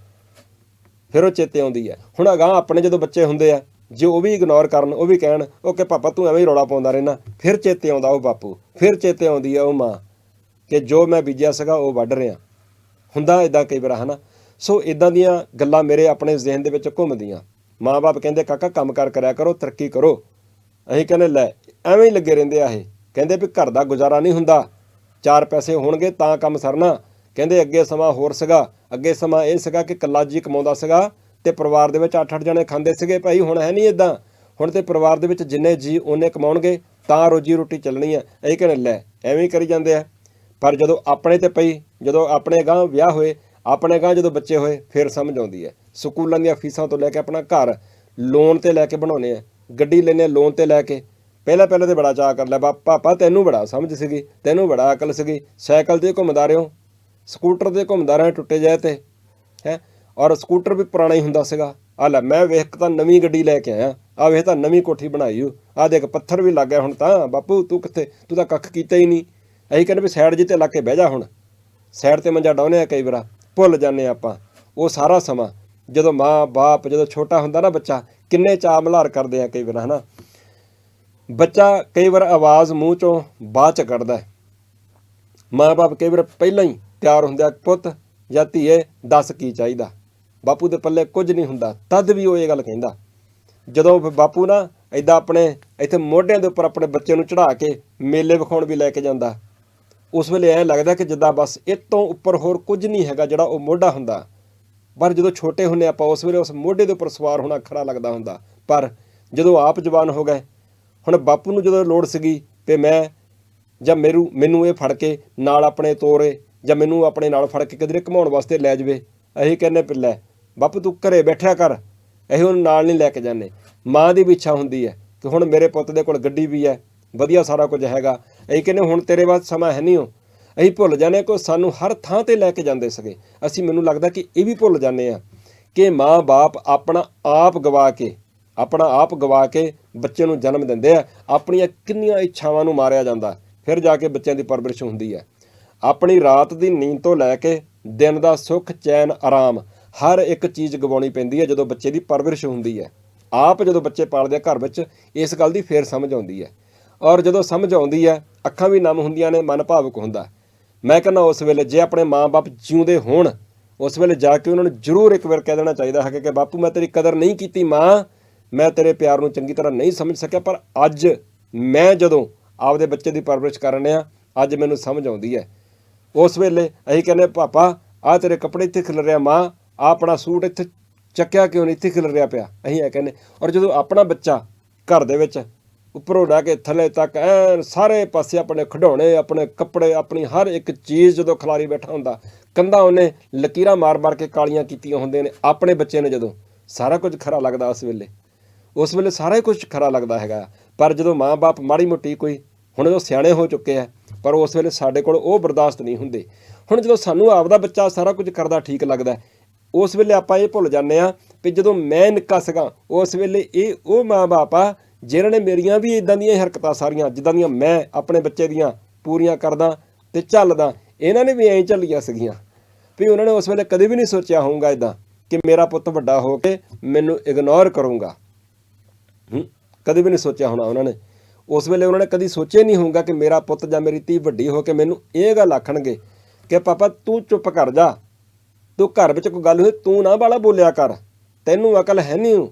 ਫਿਰ ਉਹ ਚੇਤੇ ਆਉਂਦੀ ਹੈ। ਹੁਣ ਅਗਾਂਹ ਆਪਣੇ ਜਦੋਂ ਬੱਚੇ ਹੁੰਦੇ ਆ, ਜੇ ਉਹ ਵੀ ਇਗਨੋਰ ਕਰਨ, ਉਹ ਵੀ ਕਹਿਣ, ਉਹ ਕਿ, ਪਾਪਾ, ਤੂੰ ਐਵੇਂ ਹੀ ਰੌਲਾ ਪਾਉਂਦਾ ਰਹਿਣਾ ਫਿਰ ਚੇਤੇ ਆਉਂਦਾ ਉਹ ਬਾਪੂ। ਫਿਰ ਚੇਤੇ ਆਉਂਦੀ ਆ ਉਹ ਮਾਂ ਕਿ ਜੋ ਮੈਂ ਬੀਜਿਆ ਸੀਗਾ, ਉਹ ਵੱਢ ਰਿਹਾ। ਹੁੰਦਾ ਇਦਾਂ ਕਈ ਵਾਰ, ਹਨਾ? ਸੋ ਇਦਾਂ ਦੀਆਂ ਗੱਲਾਂ ਮੇਰੇ ਆਪਣੇ ਜ਼ਿਹਨ ਦੇ ਵਿੱਚ ਘੁੰਮਦੀਆਂ। ਮਾਂ-ਬਾਪ ਕਹਿੰਦੇ, ਕਾਕਾ, ਕੰਮ ਕਰ ਕਰਿਆ ਕਰੋ, ਤਰੱਕੀ ਕਰੋ। ਅਸੀਂ ਕਹਿੰਦੇ, ਲੈ, ਐਵੇਂ ਹੀ ਲੱਗੇ ਰਹਿੰਦੇ ਆ ਇਹ। ਕਹਿੰਦੇ ਵੀ ਘਰ ਦਾ ਗੁਜ਼ਾਰਾ ਨਹੀਂ ਹੁੰਦਾ। ਚਾਰ ਪੈਸੇ ਹੋਣਗੇ, ਤਾਂ ਕੰਮ ਸਰਨਾ। ਕਹਿੰਦੇ, ਅੱਗੇ ਸਮਾਂ ਹੋਰ ਸੀਗਾ। ਅੱਗੇ ਸਮਾਂ ਇਹ ਸੀਗਾ ਕਿ ਕੱਲਾ ਜੀ ਕਮਾਉਂਦਾ ਸੀਗਾ ਤੇ ਪਰਿਵਾਰ ਦੇ ਵਿੱਚ 8-8 ਜਣੇ ਖਾਂਦੇ ਸੀਗੇ, ਭਾਈ, ਹੁਣ ਹੈ ਨਹੀਂ ਇਦਾਂ ਹੁਣ ਤੇ ਪਰਿਵਾਰ ਦੇ ਵਿੱਚ ਜਿੰਨੇ ਜੀ ਉਹਨੇ ਕਮਾਉਣਗੇ, ਤਾਂ ਰੋਜੀ ਰੋਟੀ ਚੱਲਣੀ ਹੈ ਇਹ ਕਹਿੰਦੇ, ਲੈ, ਐਵੇਂ ਹੀ ਕਰੀ ਜਾਂਦੇ ਆ। ਪਰ ਜਦੋਂ ਆਪਣੇ ਤੇ ਪਈ, ਜਦੋਂ ਆਪਣੇ ਗਾਂ ਵਿਆਹ ਹੋਏ, ਆਪਣੇ ਗਾਂ ਜਦੋਂ ਬੱਚੇ ਹੋਏ, ਫਿਰ ਸਮਝ ਆਉਂਦੀ ਹੈ। ਸਕੂਲਾਂ ਦੀਆਂ ਫੀਸਾਂ ਤੋਂ ਲੈ ਕੇ ਆਪਣਾ ਘਰ ਲੋਨ ਤੇ ਲੈ ਕੇ ਬਣਾਉਨੇ ਆ। ਗੱਡੀ ਲੈਨੇ ਲੋਨ ਤੇ ਲੈ ਕੇ। ਪਹਿਲਾਂ ਪਹਿਲਾਂ ਤੇ ਬੜਾ ਚਾਹ ਕਰ ਲਿਆ ਬਾ- ਪਾਪਾ, ਤੈਨੂੰ ਬੜਾ ਸਮਝ ਸੀਗੀ, ਤੈਨੂੰ ਬੜਾ ਅਕਲ ਸੀਗੀ। ਸਾਈਕਲ ਤੇ ਘੁੰਮਦਾ ਰਿਓ ਸਕੂਟਰ ਤੇ ਘੁੰਮਦਾ ਰਿਹਾ, ਟੁੱਟੇ ਜਾਏ ਤੇ, ਹੈ। ਔਰ ਸਕੂਟਰ ਵੀ ਪੁਰਾਣਾ ਹੀ ਹੁੰਦਾ ਸੀਗਾ। ਆ ਲੈ, ਮੈਂ ਵੇਖ ਤਾਂ ਨਵੀਂ ਗੱਡੀ ਲੈ ਕੇ ਆਇਆ। ਆ ਵੇਖ ਤਾਂ ਨਵੀਂ ਕੋਠੀ ਬਣਾਈ ਓ ਆ ਦੇਖ, ਪੱਥਰ ਵੀ ਲੱਗ ਗਿਆ ਹੁਣ ਤਾਂ। ਬਾਪੂ, ਤੂੰ ਕਿੱਥੇ? ਤੂੰ ਤਾਂ ਕੱਖ ਕੀਤਾ ਹੀ ਨਹੀਂ। ਅਸੀਂ ਕਹਿੰਦੇ ਵੀ ਸਾਈਡ ਜਿੱਤੇ ਲਾ ਕੇ ਬਹਿ ਜਾ ਹੁਣ। ਸਾਈਡ ਤੇ ਮੰਜਾ ਡਾਉਨੇ ਆ ਕਈ ਵਾਰ। ਭੁੱਲ ਜਾਂਦੇ ਆ ਆਪਾਂ। ਉਹ ਸਾਰਾ ਸਮਾਂ ਜਦੋਂ ਮਾਂ ਬਾਪ ਜਦੋਂ ਛੋਟਾ ਹੁੰਦਾ ਨਾ ਬੱਚਾ, ਕਿੰਨੇ ਚਾਅ ਮਲਹਾਰ ਕਰਦੇ ਆ ਕਈ ਵਾਰ, ਹਨਾ? ਬੱਚਾ ਕਈ ਵਾਰ ਆਵਾਜ਼ ਮੂੰਹ ਚੋਂ ਬਾਅਦ ਚ ਕੱਢਦਾ ਮਾਂ-ਬਾਪ ਕਈ ਵਾਰ ਪਹਿਲਾਂ ਹੀ ਤਿਆਰ ਹੁੰਦੇ ਆ, ਪੁੱਤ ਜਾਂ ਧੀਏ, ਦੱਸ ਕੀ ਚਾਹੀਦਾ? ਬਾਪੂ ਦੇ ਪੱਲੇ ਕੁਝ ਨਹੀਂ ਹੁੰਦਾ, ਤਦ ਵੀ ਉਹ ਇਹ ਗੱਲ ਕਹਿੰਦਾ। ਜਦੋਂ ਬਾਪੂ ਨਾ ਐਦਾਂ ਆਪਣੇ ਇੱਥੇ ਮੋਢਿਆਂ ਦੇ ਉੱਪਰ ਆਪਣੇ ਬੱਚੇ ਨੂੰ ਚੜਾ ਕੇ ਮੇਲੇ ਵਿਖਾਉਣ ਵੀ ਲੈ ਕੇ ਜਾਂਦਾ, ਉਸ ਵੇਲੇ ਐਂ ਲੱਗਦਾ ਕਿ ਜਿੱਦਾਂ ਬਸ ਇਹ ਤੋਂ ਉੱਪਰ ਹੋਰ ਕੁਝ ਨਹੀਂ ਹੈਗਾ ਜਿਹੜਾ ਉਹ ਮੋਢਾ ਹੁੰਦਾ। ਪਰ ਜਦੋਂ ਛੋਟੇ ਹੁੰਨੇ ਆਪਾਂ ਉਸ ਵੇਲੇ ਉਸ ਮੋਢੇ ਦੇ ਉੱਪਰ ਸਵਾਰ ਹੋਣਾ ਖੜਾ ਲੱਗਦਾ ਹੁੰਦਾ। ਪਰ ਜਦੋਂ ਆਪ ਜਵਾਨ ਹੋ ਗਏ, ਹੁਣ ਬਾਪੂ ਨੂੰ ਜਦੋਂ ਲੋੜ ਸੀਗੀ ਤੇ ਮੈਂ ਜਾਂ ਮੇਰੂ, ਮੈਨੂੰ ਇਹ ਫੜ ਕੇ ਨਾਲ ਆਪਣੇ ਤੋਰੇ ਜਾਂ ਮੈਨੂੰ ਆਪਣੇ ਨਾਲ ਫੜ ਕੇ ਕਿਧਰੇ ਘਮਾਉਣ ਵਾਸਤੇ ਲੈ ਜਾਵੇ, ਅਸੀਂ ਕਹਿੰਨੇ ਪਿੱਲੇ ਬਾਪੂ ਤੂੰ ਘਰੇ ਬੈਠਿਆ ਕਰ, ਅਸੀਂ ਉਹਨੂੰ ਨਾਲ ਨਹੀਂ ਲੈ ਕੇ ਜਾਂਦੇ। ਮਾਂ ਦੀ ਵੀ ਇੱਛਾ ਹੁੰਦੀ ਹੈ ਕਿ ਹੁਣ ਮੇਰੇ ਪੁੱਤ ਦੇ ਕੋਲ ਗੱਡੀ ਵੀ ਹੈ, ਵਧੀਆ ਸਾਰਾ ਕੁਝ ਹੈਗਾ। ਅਸੀਂ ਕਹਿੰਨੇ ਹੁਣ ਤੇਰੇ ਬਾਅਦ ਸਮਾਂ ਹੈ ਨਹੀਂ ਹੋ ਅਸੀਂ ਭੁੱਲ ਜਾਂਦੇ ਕਿ ਉਹ ਸਾਨੂੰ ਹਰ ਥਾਂ ਤੇ ਲੈ ਕੇ ਜਾਂਦੇ ਸਗੇ। ਅਸੀਂ, ਮੈਨੂੰ ਲੱਗਦਾ ਕਿ ਇਹ ਵੀ ਭੁੱਲ ਜਾਂਦੇ ਆ ਕਿ ਮਾਂ-ਬਾਪ ਆਪਣਾ ਆਪ ਗਵਾ ਕੇ, ਆਪਣਾ ਆਪ ਗਵਾ ਕੇ ਬੱਚੇ ਨੂੰ ਜਨਮ ਦਿੰਦੇ ਆ। ਆਪਣੀਆਂ ਕਿੰਨੀਆਂ ਇੱਛਾਵਾਂ ਨੂੰ ਮਾਰਿਆ ਜਾਂਦਾ। ਫਿਰ ਜਾ ਕੇ ਬੱਚਿਆਂ ਦੀ ਪਰਵਰਿਸ਼ ਹੁੰਦੀ ਹੈ। ਆਪਣੀ ਰਾਤ ਦੀ ਨੀਂਦ ਤੋਂ ਲੈ ਕੇ ਦਿਨ ਦਾ ਸੁੱਖ, ਚੈਨ, ਆਰਾਮ, ਹਰ ਇੱਕ ਚੀਜ਼ ਗਵਾਉਣੀ ਪੈਂਦੀ ਹੈ ਜਦੋਂ ਬੱਚੇ ਦੀ ਪਰਵਰਿਸ਼ ਹੁੰਦੀ ਹੈ। ਆਪ ਜਦੋਂ ਬੱਚੇ ਪਾਲਦੇ ਆ ਘਰ ਵਿੱਚ, ਇਸ ਗੱਲ ਦੀ ਫੇਰ ਸਮਝ ਆਉਂਦੀ ਹੈ। ਔਰ ਜਦੋਂ ਸਮਝ ਆਉਂਦੀ ਹੈ, ਅੱਖਾਂ ਵੀ ਨਮ ਹੁੰਦੀਆਂ ਨੇ, ਮਨ ਭਾਵਕ ਹੁੰਦਾ। ਮੈਂ ਕਹਿੰਦਾ ਉਸ ਵੇਲੇ ਜੇ ਆਪਣੇ ਮਾਪੇ ਜਿਉਂਦੇ ਹੋਣ, ਉਸ ਵੇਲੇ ਜਾ ਕੇ ਉਹਨਾਂ ਨੂੰ ਜ਼ਰੂਰ ਇੱਕ ਵਾਰ ਕਹਿ ਦੇਣਾ ਚਾਹੀਦਾ ਹੈ ਕਿ ਬਾਪੂ, ਮੈਂ ਤੇਰੀ ਕਦਰ ਨਹੀਂ ਕੀਤੀ ਮਾਂ, ਮੈਂ ਤੇਰੇ ਪਿਆਰ ਨੂੰ ਚੰਗੀ ਤਰ੍ਹਾਂ ਨਹੀਂ ਸਮਝ ਸਕਿਆ, ਪਰ ਅੱਜ ਮੈਂ ਜਦੋਂ ਆਪਦੇ ਬੱਚੇ ਦੀ ਪਰਵਰਿਸ਼ ਕਰਨ ਆ ਅੱਜ ਮੈਨੂੰ ਸਮਝ ਆਉਂਦੀ ਹੈ। ਉਸ ਵੇਲੇ ਅਸੀਂ ਕਹਿੰਦੇ, ਪਾਪਾ ਆ ਤੇਰੇ ਕੱਪੜੇ ਇੱਥੇ ਖਿਲ ਰਿਹਾ ਮਾਂ, ਆਹ ਆਪਣਾ ਸੂਟ ਇੱਥੇ ਚੱਕਿਆ ਕਿਉਂ ਨਹੀਂ? ਇੱਥੇ ਖਿਲ ਰਿਹਾ ਪਿਆ। ਅਸੀਂ ਇਹ ਕਹਿੰਦੇ, ਔਰ ਜਦੋਂ ਆਪਣਾ ਬੱਚਾ ਘਰ ਦੇ ਵਿੱਚ ਉੱਪਰੋਂ ਡਾ ਕੇ ਥੱਲੇ ਤੱਕ, ਐਨ ਸਾਰੇ ਪਾਸੇ ਆਪਣੇ ਖਿਡੌਣੇ, ਆਪਣੇ ਕੱਪੜੇ, ਆਪਣੀ ਹਰ ਇੱਕ ਚੀਜ਼ ਜਦੋਂ ਖਿਲਾਰੀ ਬੈਠਾ ਹੁੰਦਾ, ਕੰਧਾਂ ਉਹਨੇ ਲਕੀਰਾਂ ਮਾਰ-ਮਾਰ ਕੇ ਕਾਲੀਆਂ ਕੀਤੀਆਂ ਹੁੰਦੀਆਂ ਨੇ ਆਪਣੇ ਬੱਚੇ ਨੇ ਜਦੋਂ। ਸਾਰਾ ਕੁਝ ਖਰਾ ਲੱਗਦਾ ਉਸ ਵੇਲੇ। ਉਸ ਵੇਲੇ ਸਾਰਾ ਹੀ ਕੁਝ ਖਰਾ ਲੱਗਦਾ ਹੈਗਾ। ਪਰ ਜਦੋਂ ਮਾਂ-ਬਾਪ ਮਾੜੀ ਮੋਟੀ ਕੋਈ, ਹੁਣ ਜਦੋਂ ਸਿਆਣੇ ਹੋ ਚੁੱਕੇ ਆ, ਪਰ ਉਸ ਵੇਲੇ ਸਾਡੇ ਕੋਲ ਉਹ ਬਰਦਾਸ਼ਤ ਨਹੀਂ ਹੁੰਦੇ। ਹੁਣ ਜਦੋਂ ਸਾਨੂੰ ਆਪਦਾ ਬੱਚਾ ਸਾਰਾ ਕੁਝ ਕਰਦਾ ਠੀਕ ਲੱਗਦਾ, ਉਸ ਵੇਲੇ ਆਪਾਂ ਇਹ ਭੁੱਲ ਜਾਂਦੇ ਆ ਵੀ ਜਦੋਂ ਮੈਂ ਨਿੱਕਾ ਸੀਗਾ, ਉਸ ਵੇਲੇ ਇਹ ਉਹ ਮਾਂ-ਬਾਪ ਆ ਜਿਨ੍ਹਾਂ ਨੇ ਮੇਰੀਆਂ ਵੀ ਇਦਾਂ ਦੀਆਂ ਹਰਕਤਾਂ ਸਾਰੀਆਂ, ਜਿੱਦਾਂ ਦੀਆਂ ਮੈਂ ਆਪਣੇ ਬੱਚੇ ਦੀਆਂ ਪੂਰੀਆਂ ਕਰਦਾ ਤੇ ਚੱਲਦਾ ਇਹਨਾਂ ਨੇ ਵੀ ਐਂ ਚੱਲੀਆਂ ਸੀਗੀਆਂ। ਵੀ ਉਹਨਾਂ ਨੇ ਉਸ ਵੇਲੇ ਕਦੇ ਵੀ ਨਹੀਂ ਸੋਚਿਆ ਹੋਊਗਾ ਇਦਾਂ ਕਿ ਮੇਰਾ ਪੁੱਤ ਵੱਡਾ ਹੋ ਕੇ ਮੈਨੂੰ ਇਗਨੋਰ ਕਰੂੰਗਾ। ਕਦੇ ਵੀ ਨਹੀਂ ਸੋਚਿਆ ਹੋਣਾ ਉਹਨਾਂ ਨੇ। ਉਸ ਵੇਲੇ ਉਹਨਾਂ ਨੇ ਕਦੀ ਸੋਚਿਆ ਨਹੀਂ ਹੋਊਗਾ ਕਿ ਮੇਰਾ ਪੁੱਤ ਜਾਂ ਮੇਰੀ ਧੀ ਵੱਡੀ ਹੋ ਕੇ ਮੈਨੂੰ ਇਹ ਗੱਲ ਆਖਣਗੇ ਕਿ ਪਾਪਾ ਤੂੰ ਚੁੱਪ ਕਰ ਜਾ। ਤੂੰ ਘਰ ਵਿੱਚ ਕੋਈ ਗੱਲ ਹੋਈ, ਤੂੰ ਨਾ ਬਾਲਾ ਬੋਲਿਆ ਕਰ। ਤੈਨੂੰ ਅਕਲ ਹੈ ਨਹੀਂ।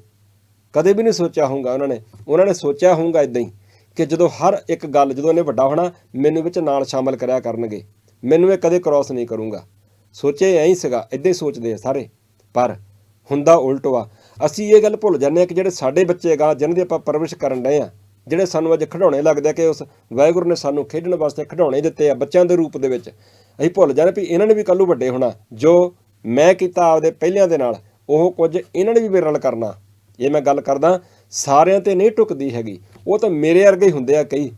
ਕਦੇ ਵੀ ਨਹੀਂ ਸੋਚਿਆ ਹੋਊਗਾ ਉਹਨਾਂ ਨੇ। ਉਹਨਾਂ ਨੇ ਸੋਚਿਆ ਹੋਊਗਾ ਇਦਾਂ ਹੀ ਕਿ ਜਦੋਂ ਹਰ ਇੱਕ ਗੱਲ, ਜਦੋਂ ਇਹਨੇ ਵੱਡਾ ਹੋਣਾ, ਮੈਨੂੰ ਵਿੱਚ ਨਾਲ ਸ਼ਾਮਲ ਕਰਿਆ ਕਰਨਗੇ। ਮੈਨੂੰ ਇਹ ਕਦੇ ਕ੍ਰਾਸ ਨਹੀਂ ਕਰੂੰਗਾ। ਸੋਚੇ ਐਂ ਹੀ ਸੀਗਾ ਇਦਾਂ ਹੀ ਸੋਚਦੇ ਆ ਸਾਰੇ। ਪਰ ਹੁੰਦਾ ਉਲਟ ਵਾ ਅਸੀਂ ਇਹ ਗੱਲ ਭੁੱਲ ਜਾਂਦੇ ਆ ਕਿ ਜਿਹੜੇ ਸਾਡੇ ਬੱਚੇ ਗਾ ਜਿਨ੍ਹਾਂ ਦੀ ਆਪਾਂ ਪਰਵਰਿਸ਼ ਕਰਨ ਰਹੇ ਆ, ਜਿਹੜੇ ਸਾਨੂੰ ਅੱਜ ਖਿਡੌਣੇ ਲੱਗਦੇ ਆ ਕਿ ਉਸ ਵਾਹਿਗੁਰੂ ਨੇ ਸਾਨੂੰ ਖੇਡਣ ਵਾਸਤੇ ਖਿਡੌਣੇ ਦਿੱਤੇ ਆ ਬੱਚਿਆਂ ਦੇ ਰੂਪ ਦੇ ਵਿੱਚ। ਅਸੀਂ ਭੁੱਲ ਜਾਂਦੇ ਵੀ ਇਹਨਾਂ ਨੇ ਵੀ ਕੱਲ੍ਹ ਨੂੰ ਵੱਡੇ ਹੋਣਾ। ਜੋ ਮੈਂ ਕੀਤਾ ਆਪਦੇ ਪਹਿਲਿਆਂ ਦੇ ਨਾਲ, ਉਹ ਕੁਝ ਇਹਨਾਂ ਨੇ ਵੀ ਮੇਰੇ ਨਾਲ ਕਰਨਾ। ਇਹ ਮੈਂ ਗੱਲ ਕਰਦਾ, ਸਾਰਿਆਂ ਤੇ ਨਹੀਂ ਟੁਕਦੀ ਹੈਗੀ। ਉਹ ਤਾਂ ਮੇਰੇ ਵਰਗੇ ਹੀ ਹੁੰਦੇ ਆ ਕਈ,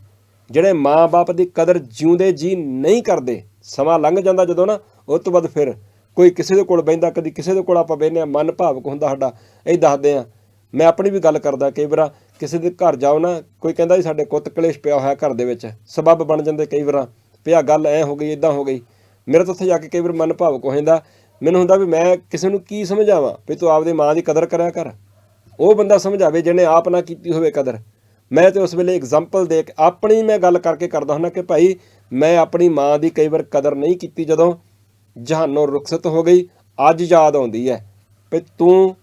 ਜਿਹੜੇ ਮਾਂ-ਬਾਪ ਦੀ ਕਦਰ ਜਿਉਂਦੇ ਜੀ ਨਹੀਂ ਕਰਦੇ। ਸਮਾਂ ਲੰਘ ਜਾਂਦਾ ਜਦੋਂ ਨਾ, ਉਸ ਤੋਂ ਬਾਅਦ ਫਿਰ ਕੋਈ ਕਿਸੇ ਦੇ ਕੋਲ ਬਹਿੰਦਾ, ਕਦੀ ਕਿਸੇ ਦੇ ਕੋਲ ਆਪਾਂ ਬਹਿੰਦੇ ਆ ਮਨ ਭਾਵਕ ਹੁੰਦਾ ਸਾਡਾ। ਇਹ ਦੱਸਦੇ ਆ। ਮੈਂ ਆਪਣੀ ਵੀ ਗੱਲ ਕਰਦਾ, ਕਈ ਵਾਰ ਕਿਸੇ ਦੇ ਘਰ ਜਾਓ ਨਾ, ਕੋਈ ਕਹਿੰਦਾ ਜੀ ਸਾਡੇ ਕੁੱਤ ਕਲੇਸ਼ ਪਿਆ ਹੋਇਆ ਘਰ ਦੇ ਵਿੱਚ, ਸਬੱਬ ਬਣ ਜਾਂਦੇ ਕਈ ਵਾਰ, ਵੀ ਆ ਗੱਲ ਐ ਹੋ ਗਈ ਇਦਾਂ ਹੋ ਗਈ। ਮੇਰੇ ਤਾਂ ਉੱਥੇ ਜਾ ਕੇ ਕਈ ਵਾਰ ਮਨ ਭਾਵਕ ਹੋ ਜਾਂਦਾ। ਮੈਨੂੰ ਹੁੰਦਾ ਵੀ ਮੈਂ ਕਿਸੇ ਨੂੰ ਕੀ ਸਮਝਾਵਾਂ, ਵੀ ਤੂੰ ਆਪਦੀ ਮਾਂ ਦੀ ਕਦਰ ਕਰਿਆ ਕਰ। ਉਹ ਬੰਦਾ ਸਮਝਾਵੇ ਜਿਹਨੇ ਆਪ ਨਾ ਕੀਤੀ ਹੋਵੇ ਕਦਰ। ਮੈਂ ਤੇ ਉਸ ਵੇਲੇ ਐਗਜ਼ਾਮਪਲ ਦੇ ਕੇ ਆਪਣੀ ਮੈਂ ਗੱਲ ਕਰਕੇ ਕਰਦਾ ਹੁੰਦਾ ਕਿ ਭਾਈ, ਮੈਂ ਆਪਣੀ ਮਾਂ ਦੀ ਕਈ ਵਾਰ ਕਦਰ ਨਹੀਂ ਕੀਤੀ ਜਦੋਂ ਜਹਾਨੋਂ ਰੁਖਸਤ ਹੋ ਗਈ, ਅੱਜ ਯਾਦ ਆਉਂਦੀ ਹੈ ਵੀ ਤੂੰ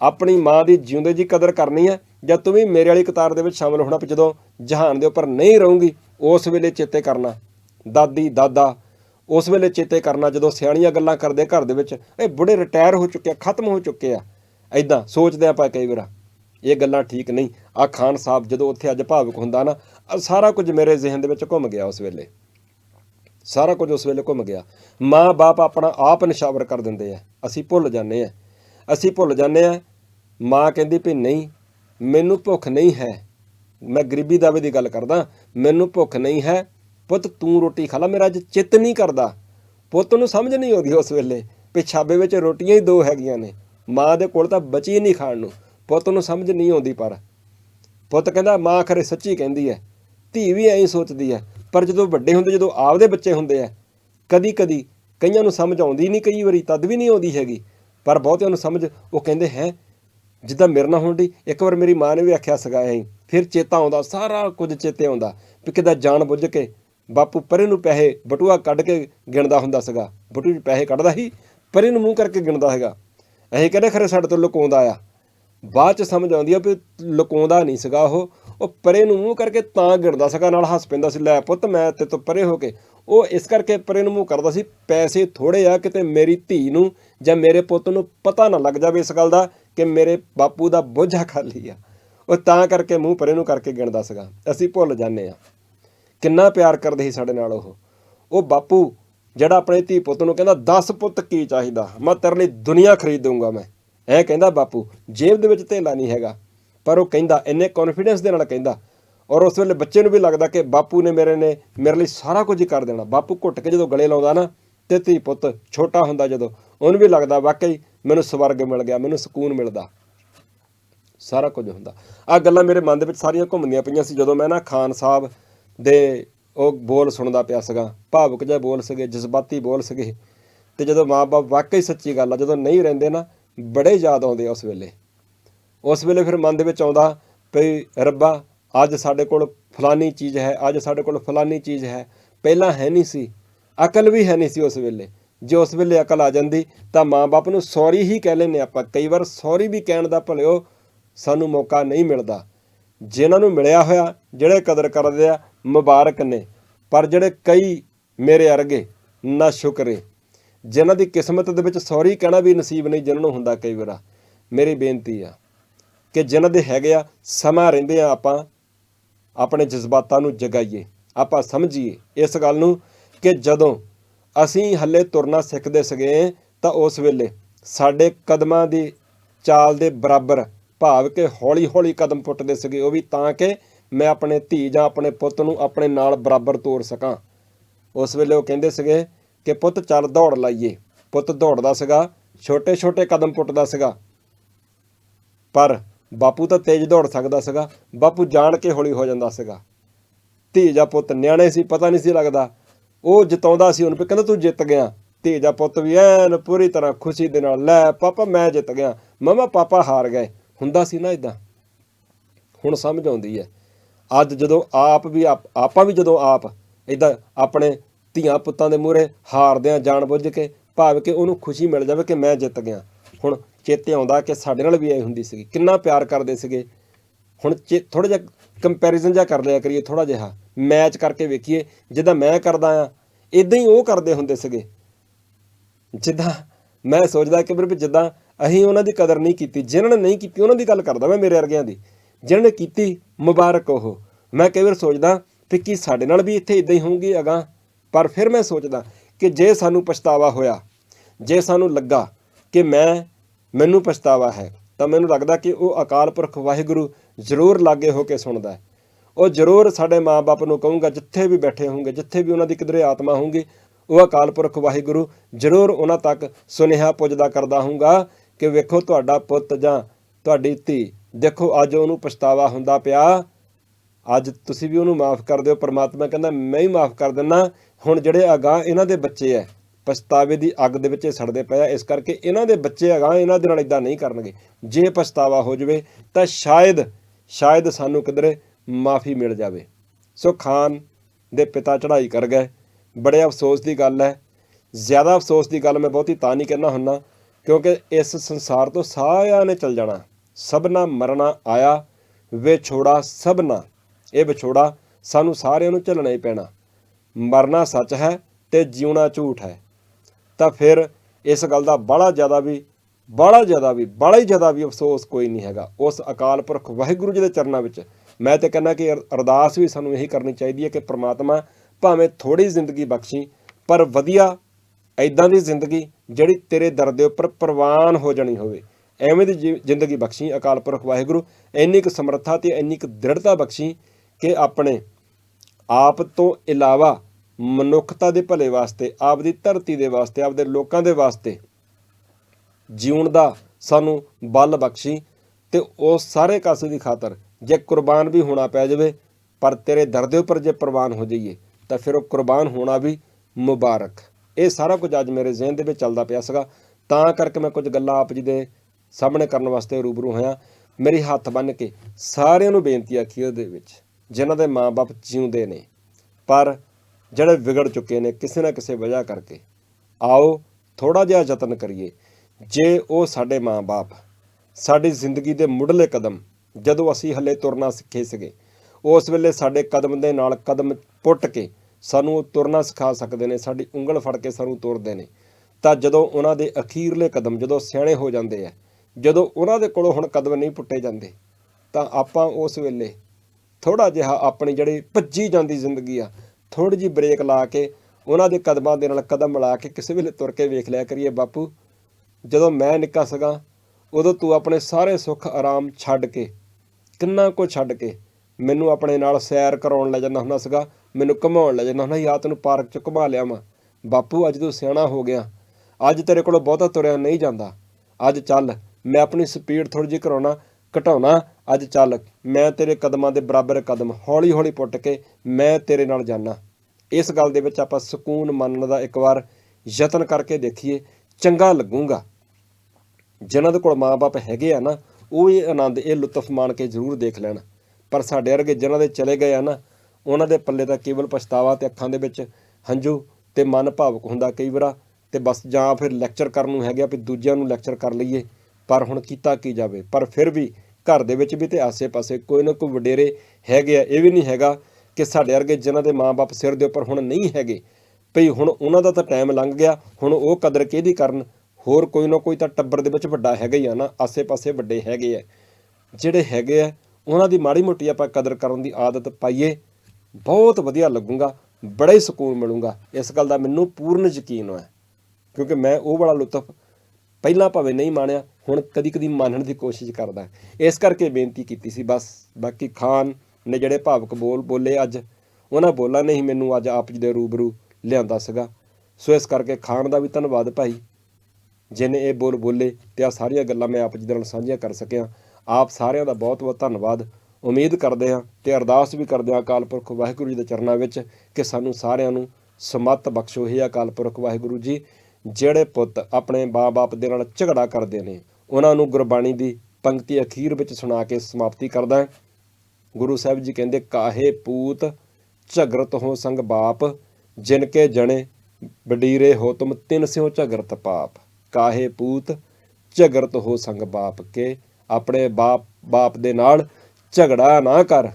ਆਪਣੀ ਮਾਂ ਦੀ ਜਿਉਂਦੇ ਜੀ ਕਦਰ ਕਰਨੀ ਹੈ ਜਾਂ ਤੂੰ ਵੀ ਮੇਰੇ ਵਾਲੀ ਕਤਾਰ ਦੇ ਵਿੱਚ ਸ਼ਾਮਲ ਹੋਣਾ ਵੀ ਜਦੋਂ ਜਹਾਨ ਦੇ ਉੱਪਰ ਨਹੀਂ ਰਹੂੰਗੀ, ਉਸ ਵੇਲੇ ਚੇਤੇ ਕਰਨਾ। ਦਾਦੀ, ਦਾਦਾ, ਉਸ ਵੇਲੇ ਚੇਤੇ ਕਰਨਾ ਜਦੋਂ ਸਿਆਣੀਆਂ ਗੱਲਾਂ ਕਰਦੇ ਘਰ ਦੇ ਵਿੱਚ, ਇਹ ਬੁੜੇ ਰਿਟਾਇਰ ਹੋ ਚੁੱਕੇ ਆ, ਖਤਮ ਹੋ ਚੁੱਕੇ ਆ। ਐਦਾਂ ਸੋਚਦੇ ਆਪਾਂ ਕਈ ਵਾਰ, ਇਹ ਗੱਲਾਂ ਠੀਕ ਨਹੀਂ। ਆ ਖਾਨ ਸਾਹਿਬ ਜਦੋਂ ਉੱਥੇ ਅੱਜ ਭਾਵੁਕ ਹੁੰਦਾ ਨਾ ਸਾਰਾ ਕੁਝ ਮੇਰੇ ਜ਼ਿਹਨ ਦੇ ਵਿੱਚ ਘੁੰਮ ਗਿਆ ਉਸ ਵੇਲੇ। ਸਾਰਾ ਕੁਝ ਉਸ ਵੇਲੇ ਘੁੰਮ ਗਿਆ। ਮਾਂ-ਬਾਪ ਆਪਣਾ ਆਪ ਨਿਸ਼ਾਵਰ ਕਰ ਦਿੰਦੇ ਆ। ਅਸੀਂ ਭੁੱਲ ਜਾਂਦੇ ਆ। ਅਸੀਂ ਭੁੱਲ ਜਾਂਦੇ ਆ। ਮਾਂ ਕਹਿੰਦੀ ਵੀ ਨਹੀਂ, ਮੈਨੂੰ ਭੁੱਖ ਨਹੀਂ ਹੈ। ਮੈਂ ਗਰੀਬੀ ਦਾਵੇ ਦੀ ਗੱਲ ਕਰਦਾ, ਮੈਨੂੰ ਭੁੱਖ ਨਹੀਂ ਹੈ। ਪੁੱਤ, ਤੂੰ ਰੋਟੀ ਖਾ ਲੈ। ਮੇਰਾ ਅੱਜ ਚਿੱਤ ਨਹੀਂ ਕਰਦਾ। ਪੁੱਤ ਨੂੰ ਸਮਝ ਨਹੀਂ ਆਉਂਦੀ ਉਸ ਵੇਲੇ ਪਿਛਾਬੇ ਵਿੱਚ ਰੋਟੀਆਂ ਹੀ ਦੋ ਹੈਗੀਆਂ ਨੇ। ਮਾਂ ਦੇ ਕੋਲ ਤਾਂ ਬਚੀ ਨਹੀਂ ਖਾਣ ਨੂੰ। ਪੁੱਤ ਨੂੰ ਸਮਝ ਨਹੀਂ ਆਉਂਦੀ ਪਰ। ਪੁੱਤ ਕਹਿੰਦਾ, ਮਾਂ ਖਰੇ ਸੱਚੀ ਕਹਿੰਦੀ ਹੈ ਧੀ ਵੀ ਐਂ ਸੋਚਦੀ ਹੈ ਪਰ ਜਦੋਂ ਵੱਡੇ ਹੁੰਦੇ, ਜਦੋਂ ਆਪਦੇ ਬੱਚੇ ਹੁੰਦੇ ਆ ਕਦੀ ਕਦੀ ਕਈਆਂ ਨੂੰ ਸਮਝ ਆਉਂਦੀ ਨਹੀਂ ਕਈ ਵਾਰੀ, ਤਦ ਵੀ ਨਹੀਂ ਆਉਂਦੀ ਹੈਗੀ। ਪਰ ਬਹੁਤਿਆਂ ਨੂੰ ਸਮਝ, ਉਹ ਕਹਿੰਦੇ, ਹੈ, ਜਿੱਦਾਂ ਮੇਰੇ ਨਾਲ ਹੋਣ ਦੀ ਇੱਕ ਵਾਰ ਮੇਰੀ ਮਾਂ ਨੇ ਵੀ ਆਖਿਆ ਸੀਗਾ ਐਂ, ਫਿਰ ਚੇਤਾ ਆਉਂਦਾ, ਸਾਰਾ ਕੁਝ ਚੇਤੇ ਆਉਂਦਾ ਵੀ ਕਿਦਾਂ ਜਾਣ ਬੁੱਝ ਕੇ ਬਾਪੂ ਪਰੇ ਨੂੰ ਪੈਸੇ, ਬਟੂਆ ਕੱਢ ਕੇ ਗਿਣਦਾ ਹੁੰਦਾ ਸੀਗਾ। ਬਟੂ ਪੈਸੇ ਕੱਢਦਾ ਸੀ, ਪਰੇ ਨੂੰ ਮੂੰਹ ਕਰਕੇ ਗਿਣਦਾ ਹੈਗਾ। ਅਸੀਂ ਕਹਿੰਦੇ ਖਰੇ ਸਾਡੇ ਤੋਂ ਲੁਕਾਉਂਦਾ ਆ? ਬਾਅਦ ਚ ਸਮਝ ਆਉਂਦੀ ਆ ਵੀ ਲੁਕਾਉਂਦਾ ਨਹੀਂ ਸੀਗਾ ਉਹ। ਉਹ ਪਰੇ ਨੂੰ ਮੂੰਹ ਕਰਕੇ ਤਾਂ ਗਿਣਦਾ ਸੀਗਾ, ਨਾਲ ਹੱਸ ਪੈਂਦਾ ਸੀ, ਲੈ ਪੁੱਤ ਮੈਂ ਤੇ ਤੋਂ ਪਰੇ ਹੋ ਕੇ। ਉਹ ਇਸ ਕਰਕੇ ਪਰੇ ਨੂੰ ਮੂੰਹ ਕਰਦਾ ਸੀ, ਪੈਸੇ ਥੋੜੇ ਆ ਕਿਤੇ ਮੇਰੀ ਧੀ ਨੂੰ ਜਾਂ ਮੇਰੇ ਪੁੱਤ ਨੂੰ ਪਤਾ ਨਾ ਲੱਗ ਜਾਵੇ ਇਸ ਗੱਲ ਦਾ ਕਿ ਮੇਰੇ ਬਾਪੂ ਦਾ ਬੋਝਾ ਖਾਲੀ ਆ। ਉਹ ਤਾਂ ਕਰਕੇ ਮੂੰਹ ਪਰੇ ਨੂੰ ਕਰਕੇ ਗਿਣਦਾ ਸੀਗਾ। ਅਸੀਂ ਭੁੱਲ ਜਾਂਦੇ ਆ। ਕਿੰਨਾ ਪਿਆਰ ਕਰਦੇ ਸੀ ਸਾਡੇ ਨਾਲ ਉਹ। ਉਹ ਬਾਪੂ ਜਿਹੜਾ ਆਪਣੇ ਧੀ ਪੁੱਤ ਨੂੰ ਕਹਿੰਦਾ 10 ਪੁੱਤ ਕੀ ਚਾਹੀਦਾ? ਮੈਂ ਤੇਰੇ ਲਈ ਦੁਨੀਆ ਖਰੀਦ ਦਊਂਗਾ ਮੈਂ। ਐ ਕਹਿੰਦਾ, ਬਾਪੂ, ਜੇਬ ਦੇ ਵਿੱਚ ਧੇਲਾ ਨਹੀਂ ਹੈਗਾ। ਪਰ ਉਹ ਕਹਿੰਦਾ, ਇੰਨੇ ਕੌਨਫੀਡੈਂਸ ਦੇ ਨਾਲ ਕਹਿੰਦਾ। ਔਰ ਉਸ ਵੇਲੇ ਬੱਚੇ ਨੂੰ ਵੀ ਲੱਗਦਾ ਕਿ ਬਾਪੂ ਨੇ ਮੇਰੇ ਨੇ, ਮੇਰੇ ਲਈ ਸਾਰਾ ਕੁਝ ਹੀ ਕਰ ਦੇਣਾ। ਬਾਪੂ ਘੁੱਟ ਕੇ ਜਦੋਂ ਗਲੇ ਲਾਉਂਦਾ ਨਾ, ਤੇ ਧੀ ਪੁੱਤ ਛੋਟਾ ਹੁੰਦਾ ਜਦੋਂ, ਉਹਨੂੰ ਵੀ ਲੱਗਦਾ ਵਾਕਈ ਮੈਨੂੰ ਸਵਰਗ ਮਿਲ ਗਿਆ, ਮੈਨੂੰ ਸਕੂਨ ਮਿਲਦਾ। ਸਾਰਾ ਕੁਝ ਹੁੰਦਾ। ਆ ਗੱਲਾਂ ਮੇਰੇ ਮਨ ਦੇ ਵਿੱਚ ਸਾਰੀਆਂ ਘੁੰਮਦੀਆਂ ਪਈਆਂ ਸੀ ਜਦੋਂ ਮੈਂ ਨਾ ਖਾਨ ਸਾਹਿਬ ਦੇ ਉਹ ਬੋਲ ਸੁਣਦਾ ਪਿਆ ਸੀਗਾ, ਭਾਵੁਕ ਜਿਹਾ ਬੋਲ ਸੀਗੇ, ਜਜ਼ਬਾਤੀ ਬੋਲ ਸੀਗੇ। ਤੇ ਜਦੋਂ ਮਾਪੇ ਵਾਕਈ ਸੱਚੀ ਗੱਲ ਆ, ਜਦੋਂ ਨਹੀਂ ਰਹਿੰਦੇ ਨਾ, ਬੜੇ ਯਾਦ ਆਉਂਦੇ ਆ ਉਸ ਵੇਲੇ। ਉਸ ਵੇਲੇ ਫਿਰ ਮਨ ਦੇ ਵਿੱਚ ਆਉਂਦਾ ਭਈ ਰੱਬਾ, ਅੱਜ ਸਾਡੇ ਕੋਲ ਫਲਾਨੀ ਚੀਜ਼ ਹੈ, ਅੱਜ ਸਾਡੇ ਕੋਲ ਫਲਾਨੀ ਚੀਜ਼ ਹੈ। ਪਹਿਲਾਂ ਹੈ ਨਹੀਂ ਸੀ, ਅਕਲ ਵੀ ਹੈ ਨਹੀਂ ਸੀ ਉਸ ਵੇਲੇ। ਜੇ ਉਸ ਵੇਲੇ ਅਕਲ ਆ ਜਾਂਦੀ, ਤਾਂ ਮਾਂ-ਬਾਪ ਨੂੰ ਸੌਰੀ ਹੀ ਕਹਿ ਲੈਨੇ ਆਪਾਂ। ਕਈ ਵਾਰ ਸੌਰੀ ਵੀ ਕਹਿਣ ਦਾ ਭਲਿਓ ਸਾਨੂੰ ਮੌਕਾ ਨਹੀਂ ਮਿਲਦਾ। ਜਿਨ੍ਹਾਂ ਨੂੰ ਮਿਲਿਆ ਹੋਇਆ, ਜਿਹੜੇ ਕਦਰ ਕਰਦੇ ਆ ਮੁਬਾਰਕ ਨੇ। ਪਰ ਜਿਹੜੇ ਕਈ ਮੇਰੇ ਅਰਗੇ, ਨਾ ਸ਼ੁਕਰੇ। ਜਿਨ੍ਹਾਂ ਦੀ ਕਿਸਮਤ ਦੇ ਵਿੱਚ ਸੌਰੀ ਕਹਿਣਾ ਵੀ ਨਸੀਬ ਨਹੀਂ, ਜਿਨ੍ਹਾਂ ਨੂੰ ਹੁੰਦਾ ਕਈ ਵਾਰ, ਮੇਰੀ ਬੇਨਤੀ ਆ ਕਿ ਜਿਨ੍ਹਾਂ ਦੇ ਹੈਗੇ ਆ, ਸਮਾਂ ਰਹਿੰਦੇ ਆ ਆਪਾਂ, ਆਪਣੇ ਜਜ਼ਬਾਤਾਂ ਨੂੰ ਜਗਾਈਏ। ਆਪਾਂ ਸਮਝੀਏ ਇਸ ਗੱਲ ਨੂੰ ਕਿ ਜਦੋਂ ਅਸੀਂ ਹੱਲੇ ਤੁਰਨਾ ਸਿੱਖਦੇ ਸਗੇ, ਤਾਂ ਉਸ ਵੇਲੇ ਸਾਡੇ ਕਦਮਾਂ ਦੀ ਚਾਲ ਦੇ ਬਰਾਬਰ ਭਾਵ ਕਿ ਹੌਲੀ-ਹੌਲੀ ਕਦਮ ਪੁੱਟਦੇ ਸੀਗੇ। ਉਹ ਵੀ ਤਾਂ ਕਿ ਮੈਂ ਆਪਣੇ ਧੀ ਜਾਂ ਆਪਣੇ ਪੁੱਤ ਨੂੰ ਆਪਣੇ ਨਾਲ ਬਰਾਬਰ ਤੋਰ ਸਕਾਂ। ਉਸ ਵੇਲੇ ਉਹ ਕਹਿੰਦੇ ਸੀਗੇ ਕਿ ਪੁੱਤ ਚੱਲ ਦੌੜ ਲਾਈਏ। ਪੁੱਤ ਦੌੜਦਾ ਸੀਗਾ, ਛੋਟੇ-ਛੋਟੇ ਕਦਮ ਪੁੱਟਦਾ ਸੀਗਾ। ਪਰ ਬਾਪੂ ਤਾਂ ਤੇਜ਼ ਦੌੜ ਸਕਦਾ ਸੀਗਾ, ਬਾਪੂ ਜਾਣ ਕੇ ਹੌਲੀ ਹੋ ਜਾਂਦਾ ਸੀਗਾ। ਧੀ ਜਾਂ ਪੁੱਤ ਨਿਆਣੇ ਸੀ, ਪਤਾ ਨਹੀਂ ਸੀ ਲੱਗਦਾ। ਉਹ ਜਿਤਾਉਂਦਾ ਸੀ ਉਹਨੂੰ ਵੀ ਕਹਿੰਦਾ ਤੂੰ ਜਿੱਤ ਗਿਆ। ਧੀ ਜਾਂ ਪੁੱਤ ਵੀ ਐਨ ਪੂਰੀ ਤਰ੍ਹਾਂ ਖੁਸ਼ੀ ਦੇ ਨਾਲ, ਲੈ ਪਾਪਾ ਮੈਂ ਜਿੱਤ ਗਿਆ। ਮਮਾ, ਪਾਪਾ ਹਾਰ ਗਏ। ਹੁੰਦਾ ਸੀ ਨਾ ਇਦਾਂ ਹੁਣ ਸਮਝ ਆਉਂਦੀ ਹੈ। ਅੱਜ ਜਦੋਂ ਆਪ ਵੀ ਆਪਾਂ ਵੀ ਜਦੋਂ ਆਪ ਇਦਾਂ ਆਪਣੇ ਧੀਆਂ ਪੁੱਤਾਂ ਦੇ ਮੂਹਰੇ ਹਾਰਦੇ ਆ ਜਾਣ ਬੁੱਝ ਕੇ ਭਾਵ ਕਿ ਉਹਨੂੰ ਖੁਸ਼ੀ ਮਿਲ ਜਾਵੇ ਕਿ ਮੈਂ ਜਿੱਤ ਗਿਆ। ਹੁਣ ਚੇਤੇ ਆਉਂਦਾ ਕਿ ਸਾਡੇ ਨਾਲ ਵੀ ਐ ਹੁੰਦੀ ਸੀਗੀ। ਕਿੰਨਾ ਪਿਆਰ ਕਰਦੇ ਸੀਗੇ। ਹੁਣ ਥੋੜਾ ਜਿਹਾ ਕੰਪੈਰੀਜ਼ਨ ਜਿਹਾ ਕਰ ਲਿਆ ਕਰੀਏ ਥੋੜਾ ਜਿਹਾ। ਮੈਚ ਕਰਕੇ ਵੇਖੀਏ, ਜਿੱਦਾਂ ਮੈਂ ਕਰਦਾ ਆ ਇਦਾਂ ਹੀ ਉਹ ਕਰਦੇ ਹੁੰਦੇ ਸੀਗੇ। ਜਿੱਦਾਂ ਮੈਂ ਸੋਚਦਾ ਕਿ ਵੀ ਜਿੱਦਾਂ ਅਸੀਂ ਉਹਨਾਂ ਦੀ ਕਦਰ ਨਹੀਂ ਕੀਤੀ, ਜਿਨ੍ਹਾਂ ਨੇ ਨਹੀਂ ਕੀਤੀ, ਉਹਨਾਂ ਦੀ ਗੱਲ ਕਰਦਾ ਮੈਂ ਮੇਰੇ ਵਰਗਿਆਂ ਦੀ। ਜਿਨ੍ਹਾਂ ਨੇ ਕੀਤੀ ਮੁਬਾਰਕ ਉਹ। ਮੈਂ ਕਈ ਵਾਰ ਸੋਚਦਾ ਕਿ ਕੀ ਸਾਡੇ ਨਾਲ ਵੀ ਇੱਥੇ ਇਦਾਂ ਹੀ ਹੋਊਗੀ ਅਗਾਂਹ। ਪਰ ਫਿਰ ਮੈਂ ਸੋਚਦਾ ਕਿ ਜੇ ਸਾਨੂੰ ਪਛਤਾਵਾ ਹੋਇਆ, ਜੇ ਸਾਨੂੰ ਲੱਗਾ ਕਿ ਮੈਂ, ਮੈਨੂੰ ਪਛਤਾਵਾ ਹੈ, ਤਾਂ ਮੈਨੂੰ ਲੱਗਦਾ ਕਿ ਉਹ ਅਕਾਲ ਪੁਰਖ ਵਾਹਿਗੁਰੂ ਜ਼ਰੂਰ ਲਾਗੇ ਹੋ ਕੇ ਸੁਣਦਾ ਉਹ ਜ਼ਰੂਰ ਸਾਡੇ ਮਾਪੇ ਨੂੰ ਕਹੂੰਗਾ, ਜਿੱਥੇ ਵੀ ਬੈਠੇ ਹੋਣਗੇ ਜਿੱਥੇ ਵੀ ਉਹਨਾਂ ਦੀ ਕਿਧਰੇ ਆਤਮਾ ਹੋਊਗੀ, ਉਹ ਅਕਾਲ ਪੁਰਖ ਵਾਹਿਗੁਰੂ ਜ਼ਰੂਰ ਉਹਨਾਂ ਤੱਕ ਸੁਨੇਹਾ ਪੁੱਜਦਾ ਕਰਦਾ ਹੋਊਗਾ ਕਿ ਵੇਖੋ ਤੁਹਾਡਾ ਪੁੱਤ ਜਾਂ ਤੁਹਾਡੀ ਧੀ, ਦੇਖੋ ਅੱਜ ਉਹਨੂੰ ਪਛਤਾਵਾ ਹੁੰਦਾ ਪਿਆ ਅੱਜ ਤੁਸੀਂ ਵੀ ਉਹਨੂੰ ਮਾਫ ਕਰ ਦਿਓ, ਪਰਮਾਤਮਾ ਕਹਿੰਦਾ, ਮੈਂ ਹੀ ਮਾਫ ਕਰ ਦਿੰਨਾ। ਹੁਣ ਜਿਹੜੇ ਅਗਾਹ ਇਹਨਾਂ ਦੇ ਬੱਚੇ ਐ, ਪਛਤਾਵੇ ਦੀ ਅੱਗ ਦੇ ਵਿੱਚ ਇਹ ਸੜਦੇ ਪਏ ਆ, ਇਸ ਕਰਕੇ ਇਹਨਾਂ ਦੇ ਬੱਚੇ ਅਗਾਹ ਇਹਨਾਂ ਦੇ ਨਾਲ ਇਦਾਂ ਨਹੀਂ ਕਰਨਗੇ। ਜੇ ਪਛਤਾਵਾ ਹੋ ਜਾਵੇ, ਤਾਂ ਸ਼ਾਇਦ ਸ਼ਾਇਦ ਸਾਨੂੰ ਕਿਧਰੇ ਮਾਫੀ ਮਿਲ ਜਾਵੇ। ਸੋ ਖਾਨ ਦੇ ਪਿਤਾ ਚੜ੍ਹਾਈ ਕਰ ਗਏ। ਬੜੇ ਅਫਸੋਸ ਦੀ ਗੱਲ ਹੈ ਜ਼ਿਆਦਾ ਅਫਸੋਸ ਦੀ ਗੱਲ ਮੈਂ ਬਹੁਤੀ ਤਾਂ ਨਹੀਂ ਕਹਿਣਾ ਹੁੰਨਾ ਕਿਉਂਕਿ ਇਸ ਸੰਸਾਰ ਤੋਂ ਸਾਰਿਆਂ ਨੇ ਚਲ ਜਾਣਾ। ਸਭਨਾ ਮਰਨਾ ਆਇਆ ਵਿਛੋੜਾ ਸਭਨਾ। ਇਹ ਵਿਛੋੜਾ ਸਾਨੂੰ ਸਾਰਿਆਂ ਨੂੰ ਝੱਲਣਾ ਹੀ ਪੈਣਾ। ਮਰਨਾ ਸੱਚ ਹੈ ਤੇ ਜਿਉਣਾ ਝੂਠ ਹੈ। ਤਾਂ ਫਿਰ ਇਸ ਗੱਲ ਦਾ ਬੜਾ ਜ਼ਿਆਦਾ ਵੀ ਬੜਾ ਜ਼ਿਆਦਾ ਵੀ ਬੜਾ ਹੀ ਜ਼ਿਆਦਾ ਵੀ ਅਫਸੋਸ ਕੋਈ ਨਹੀਂ ਹੈਗਾ। ਉਸ ਅਕਾਲ ਪੁਰਖ ਵਾਹਿਗੁਰੂ ਜੀ ਦੇ ਚਰਨਾਂ ਵਿੱਚ ਮੈਂ ਤੇ ਕਹਿੰਦਾ ਕਿ ਅਰ- ਅਰਦਾਸ ਵੀ ਸਾਨੂੰ ਇਹੀ ਕਰਨੀ ਚਾਹੀਦੀ ਹੈ ਕਿ ਪ੍ਰਮਾਤਮਾ ਭਾਵੇਂ ਥੋੜੀ ਜ਼ਿੰਦਗੀ ਬਖਸ਼ੀ, ਪਰ ਵਧੀਆ ਐਦਾਂ ਦੀ ਜ਼ਿੰਦਗੀ ਜਿਹੜੀ ਤੇਰੇ ਦਰ ਦੇ ਉੱਪਰ ਪ੍ਰਵਾਨ ਹੋ ਜਾਣੀ ਹੋਵੇ। ਐਵੇਂ ਦੀ ਜੀ- ਜ਼ਿੰਦਗੀ ਬਖਸ਼ੀ ਅਕਾਲ ਪੁਰਖ ਵਾਹਿਗੁਰੂ, ਇੰਨੀ ਕੁ ਸਮਰੱਥਾ ਤੇ ਇੰਨੀ ਕੁ ਦ੍ਰਿੜਤਾ ਬਖਸ਼ੀ ਕਿ ਆਪਣੇ ਆਪ ਤੋਂ ਇਲਾਵਾ ਮਨੁੱਖਤਾ ਦੇ ਭਲੇ ਵਾਸਤੇ ਆਪ ਦੀ ਧਰਤੀ ਦੇ ਵਾਸਤੇ, ਆਪਦੇ ਲੋਕਾਂ ਦੇ ਵਾਸਤੇ ਜਿਉਣ ਦਾ ਸਾਨੂੰ ਬਲ ਬਖਸ਼ੀ ਤੇ ਉਹ ਸਾਰੇ ਕਾਸੇ ਦੀ ਖਾਤਰ ਜੇ ਕੁਰਬਾਨ ਵੀ ਹੋਣਾ ਪੈ ਜਾਵੇ, ਪਰ ਤੇਰੇ ਦਰ ਦੇ ਉੱਪਰ ਜੇ ਪ੍ਰਵਾਨ ਹੋ ਜਾਈਏ, ਤਾਂ ਫਿਰ ਉਹ ਕੁਰਬਾਨ ਹੋਣਾ ਵੀ ਮੁਬਾਰਕ। ਇਹ ਸਾਰਾ ਕੁਝ ਅੱਜ ਮੇਰੇ ਜ਼ਿਹਨ ਦੇ ਵਿੱਚ ਚੱਲਦਾ ਪਿਆ ਸੀਗਾ। ਤਾਂ ਕਰਕੇ ਮੈਂ ਕੁਝ ਗੱਲਾਂ ਆਪ ਜੀ ਦੇ ਸਾਹਮਣੇ ਕਰਨ ਵਾਸਤੇ ਰੂਬਰੂ ਹੋਇਆ। ਮੇਰੀ ਹੱਥ ਬੰਨ ਕੇ ਸਾਰਿਆਂ ਨੂੰ ਬੇਨਤੀ ਆਖੀ ਉਹਦੇ ਵਿੱਚ ਜਿਨ੍ਹਾਂ ਦੇ ਮਾਪੇ ਜਿਉਂਦੇ ਨੇ, ਪਰ ਜਿਹੜੇ ਵਿਗੜ ਚੁੱਕੇ ਨੇ ਕਿਸੇ ਨਾ ਕਿਸੇ ਵਜ੍ਹਾ ਕਰਕੇ, ਆਓ ਥੋੜਾ ਜਿਹਾ ਯਤਨ ਕਰੀਏ। ਜੇ ਉਹ ਸਾਡੇ ਮਾਪੇ ਸਾਡੀ ਜ਼ਿੰਦਗੀ ਦੇ ਮੁੱਢਲੇ ਕਦਮ, ਜਦੋਂ ਅਸੀਂ ਹੱਲੇ ਤੁਰਨਾ ਸਿੱਖੇ ਸੀਗੇ, ਉਸ ਵੇਲੇ ਸਾਡੇ ਕਦਮ ਦੇ ਨਾਲ ਕਦਮ ਪੁੱਟ ਕੇ ਸਾਨੂੰ ਉਹ ਤੁਰਨਾ ਸਿਖਾ ਸਕਦੇ ਨੇ, ਸਾਡੀ ਉਂਗਲ ਫੜ ਕੇ ਸਾਨੂੰ ਤੁਰਦੇ ਨੇ, ਤਾਂ ਜਦੋਂ ਉਹਨਾਂ ਦੇ ਅਖੀਰਲੇ ਕਦਮ, ਜਦੋਂ ਸਿਆਣੇ ਹੋ ਜਾਂਦੇ ਆ, ਜਦੋਂ ਉਹਨਾਂ ਦੇ ਕੋਲੋਂ ਹੁਣ ਕਦਮ ਨਹੀਂ ਪੁੱਟੇ ਜਾਂਦੇ, ਤਾਂ ਆਪਾਂ ਉਸ ਵੇਲੇ ਥੋੜਾ ਜਿਹਾ ਆਪਣੀ ਜਿਹੜੀ ਭੱਜੀ ਜਾਂਦੀ ਜ਼ਿੰਦਗੀ ਆ ਥੋੜੀ ਜਿਹੀ ਬ੍ਰੇਕ ਲਾ ਕੇ ਉਹਨਾਂ ਦੇ ਕਦਮਾਂ ਦੇ ਨਾਲ ਕਦਮ ਮਿਲਾ ਕੇ ਕਿਸੇ ਵੇਲੇ ਤੁਰ ਕੇ ਵੇਖ ਲਿਆ ਕਰੀਏ ਬਾਪੂ। ਜਦੋਂ ਮੈਂ ਨਿੱਕਾ ਸੀਗਾ, ਉਦੋਂ ਤੂੰ ਆਪਣੇ ਸਾਰੇ ਸੁੱਖ ਆਰਾਮ ਛੱਡ ਕੇ, ਕਿੰਨਾ ਕੁ ਛੱਡ ਕੇ ਮੈਨੂੰ ਆਪਣੇ ਨਾਲ ਸੈਰ ਕਰਾਉਣ ਲੈ ਜਾਂਦਾ ਹੁੰਦਾ ਸੀਗਾ, ਮੈਨੂੰ ਘੁਮਾਉਣ ਲੈ ਜਾਂਦਾ ਹੁੰਦਾ ਯਾ ਤੈਨੂੰ ਪਾਰਕ ਚ ਘੁਮਾ ਲਿਆ ਮੈਂ ਬਾਪੂ, ਅੱਜ ਤੂੰ ਸਿਆਣਾ ਹੋ ਗਿਆ। ਅੱਜ ਤੇਰੇ ਕੋਲੋਂ ਬਹੁਤਾ ਤੁਰਿਆ ਨਹੀਂ ਜਾਂਦਾ। ਅੱਜ ਚੱਲ, ਮੈਂ ਆਪਣੀ ਸਪੀਡ ਥੋੜੀ ਜਿਹੀ ਕਰਾਉਣਾ ਘਟਾਉਣਾ। ਅੱਜ ਚੱਲ ਮੈਂ ਤੇਰੇ ਕਦਮਾਂ ਦੇ ਬਰਾਬਰ ਕਦਮ ਹੌਲੀ ਹੌਲੀ ਪੁੱਟ ਕੇ ਮੈਂ ਤੇਰੇ ਨਾਲ ਜਾਣਾ ਇਸ ਗੱਲ ਦੇ ਵਿੱਚ ਆਪਾਂ ਸਕੂਨ ਮੰਨਣ ਦਾ ਇੱਕ ਵਾਰ ਯਤਨ ਕਰਕੇ ਦੇਖੀਏ, ਚੰਗਾ ਲੱਗੂਗਾ। ਜਿਨ੍ਹਾਂ ਦੇ ਕੋਲ ਮਾਪੇ ਹੈਗੇ ਆ ਨਾ, ਉਹ ਇਹ ਆਨੰਦ, ਇਹ ਲੁਤਫ ਮਾਣ ਕੇ ਜ਼ਰੂਰ ਦੇਖ ਲੈਣ। ਪਰ ਸਾਡੇ ਵਰਗੇ ਜਿਨ੍ਹਾਂ ਦੇ ਚਲੇ ਗਏ ਆ ਨਾ, ਉਹਨਾਂ ਦੇ ਪੱਲੇ ਤਾਂ ਕੇਵਲ ਪਛਤਾਵਾ ਤੇ ਅੱਖਾਂ ਦੇ ਵਿੱਚ ਹੰਝੂ ਤੇ ਮਨ ਭਾਵਕ ਹੁੰਦਾ ਕਈ ਵਾਰਾ, ਤੇ ਬਸ ਜਾਂ ਫਿਰ ਲੈਕਚਰ ਕਰਨ ਨੂੰ ਹੈਗਾ ਵੀ ਦੂਜਿਆਂ ਨੂੰ ਲੈਕਚਰ ਕਰ ਲਈਏ, ਪਰ ਹੁਣ ਕੀਤਾ ਕੀ ਜਾਵੇ? ਪਰ ਫਿਰ ਵੀ ਘਰ ਦੇ ਵਿੱਚ ਵੀ ਤੇ ਆਸੇ-ਪਾਸੇ ਕੋਈ ਨਾ ਕੋਈ ਵਡੇਰੇ ਹੈਗੇ ਆ, ਇਹ ਵੀ ਨਹੀਂ ਹੈਗਾ ਕਿ ਸਾਡੇ ਵਰਗੇ ਜਿਨ੍ਹਾਂ ਦੇ ਮਾਪੇ ਸਿਰ ਦੇ ਉੱਪਰ ਹੁਣ ਨਹੀਂ ਹੈਗੇ। ਭਈ ਹੁਣ ਉਹਨਾਂ ਦਾ ਤਾਂ ਟਾਈਮ ਲੰਘ ਗਿਆ, ਹੁਣ ਉਹ ਕਦਰ ਕਿਹਦੀ ਕਰਨ? ਹੋਰ ਕੋਈ ਨਾ ਕੋਈ ਤਾਂ ਟੱਬਰ ਦੇ ਵਿੱਚ ਵੱਡਾ ਹੈਗਾ ਹੀ ਆ ਨਾ, ਆਸੇ-ਪਾਸੇ ਵੱਡੇ ਹੈਗੇ ਆ। ਜਿਹੜੇ ਹੈਗੇ ਆ, ਉਹਨਾਂ ਦੀ ਮਾੜੀ ਮੋਟੀ ਆਪਾਂ ਕਦਰ ਕਰਨ ਦੀ ਆਦਤ ਪਾਈਏ, ਬਹੁਤ ਵਧੀਆ ਲੱਗੂਗਾ, ਬੜਾ ਹੀ ਸਕੂਨ ਮਿਲੂਗਾ। ਇਸ ਗੱਲ ਦਾ ਮੈਨੂੰ ਪੂਰਨ ਯਕੀਨ ਹੈ ਕਿਉਂਕਿ ਮੈਂ ਉਹ ਵਾਲਾ ਲੁਤਫ ਪਹਿਲਾਂ ਭਾਵੇਂ ਨਹੀਂ ਮਾਣਿਆ ਹੁਣ ਕਦੀ ਕਦੀ ਮਾਣਨ ਦੀ ਕੋਸ਼ਿਸ਼ ਕਰਦਾ। ਇਸ ਕਰਕੇ ਬੇਨਤੀ ਕੀਤੀ ਸੀ, ਬਸ, ਬਾਕੀ ਖਾਨ ਨੇ ਜਿਹੜੇ ਭਾਵਕ ਬੋਲ ਬੋਲੇ ਅੱਜ, ਉਹਨਾਂ ਬੋਲਾਂ ਨੇ ਹੀ ਮੈਨੂੰ ਅੱਜ ਆਪ ਜੀ ਦੇ ਰੂਬਰੂ ਲਿਆਂਦਾ ਸੀਗਾ। ਸੋ ਇਸ ਕਰਕੇ ਖਾਨ ਦਾ ਵੀ ਧੰਨਵਾਦ ਭਾਈ। ਜਿਨੇ ਇਹ ਬੋਲ ਬੋਲੇ ਤੇ ਆ ਸਾਰੀਆਂ ਗੱਲਾਂ ਮੈਂ ਆਪ ਜੀ ਦੇ ਨਾਲ ਸਾਂਝੀਆਂ ਕਰ ਸਕਿਆ। ਆਪ ਸਾਰਿਆਂ ਦਾ ਬਹੁਤ ਬਹੁਤ ਧੰਨਵਾਦ। ਉਮੀਦ ਕਰਦੇ ਹਾਂ ਤੇ ਅਰਦਾਸ ਵੀ ਕਰਦੇ ਹਾਂ ਅਕਾਲ ਪੁਰਖ ਵਾਹਿਗੁਰੂ ਜੀ ਦੇ ਚਰਨਾਂ ਵਿੱਚ ਕਿ ਸਾਨੂੰ ਸਾਰਿਆਂ ਨੂੰ ਸਮੱਤ ਬਖਸ਼ੋ। ਹੀ ਅਕਾਲ ਪੁਰਖ ਵਾਹਿਗੁਰੂ ਜੀ, ਜਿਹੜੇ ਪੁੱਤ ਆਪਣੇ ਮਾਂ-ਬਾਪ ਦੇ ਨਾਲ ਝਗੜਾ ਕਰਦੇ ਨੇ ਉਹਨਾਂ ਨੂੰ ਗੁਰਬਾਣੀ ਦੀ ਪੰਕਤੀ ਅਖੀਰ ਵਿੱਚ ਸੁਣਾ ਕੇ ਸਮਾਪਤੀ ਕਰਦਾ ਹਾਂ। ਗੁਰੂ ਸਾਹਿਬ ਜੀ ਕਹਿੰਦੇ, ਕਾਹੇ ਪੂਤ ਝਗਰਤ ਹੋ ਸੰਗ ਬਾਪ, ਜਿਨ ਕੇ ਜਣੇ ਬਡੀਰੇ ਹੋ ਤੁਮ, ਤਿੰਨ ਸਿਓ ਝਗਰਤ ਪਾਪ। ਕਾਹੇ ਪੂਤ ਝਗਰਤ ਹੋ ਸੰਗ ਬਾਪ ਕੇ, ਆਪਣੇ ਬਾਪ ਬਾਪ ਦੇ ਨਾਲ ਝਗੜਾ ਨਾ ਕਰ।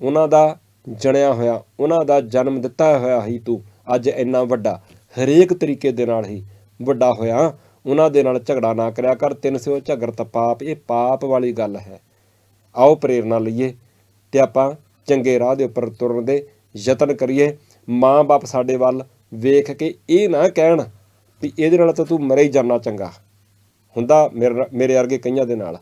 ਉਹਨਾਂ ਦਾ ਜਣਿਆ ਹੋਇਆ, ਉਹਨਾਂ ਦਾ ਜਨਮ ਦਿੱਤਾ ਹੋਇਆ ਹੀ ਤੂੰ। ਅੱਜ ਇੰਨਾ ਵੱਡਾ, ਹਰੇਕ ਤਰੀਕੇ ਦੇ ਨਾਲ ਹੀ ਵੱਡਾ ਹੋਇਆ। ਉਹਨਾਂ ਦੇ ਨਾਲ ਝਗੜਾ ਨਾ ਕਰਿਆ ਕਰ, ਤਿੰਨ ਸਿਓ ਝਗਰਤ ਪਾਪ, ਇਹ ਪਾਪ ਵਾਲੀ ਗੱਲ ਹੈ। ਆਓ ਪ੍ਰੇਰਣਾ ਲਈਏ ਤੇ ਆਪਾਂ ਚੰਗੇ ਰਾਹ ਦੇ ਉੱਪਰ ਤੁਰਨ ਦੇ ਯਤਨ ਕਰੀਏ। ਮਾਂ-ਬਾਪ ਸਾਡੇ ਵੱਲ ਵੇਖ ਕੇ ਇਹ ਨਾ ਕਹਿਣ ਵੀ ਇਹਦੇ ਨਾਲ ਤਾਂ ਤੂੰ ਮਰੇ ਹੀ ਜਾਣਾ ਚੰਗਾ। ਹੁੰਦਾ ਮੇਰੇ ਮੇਰੇ ਵਰਗੇ ਕਈਆਂ ਦੇ ਨਾਲ।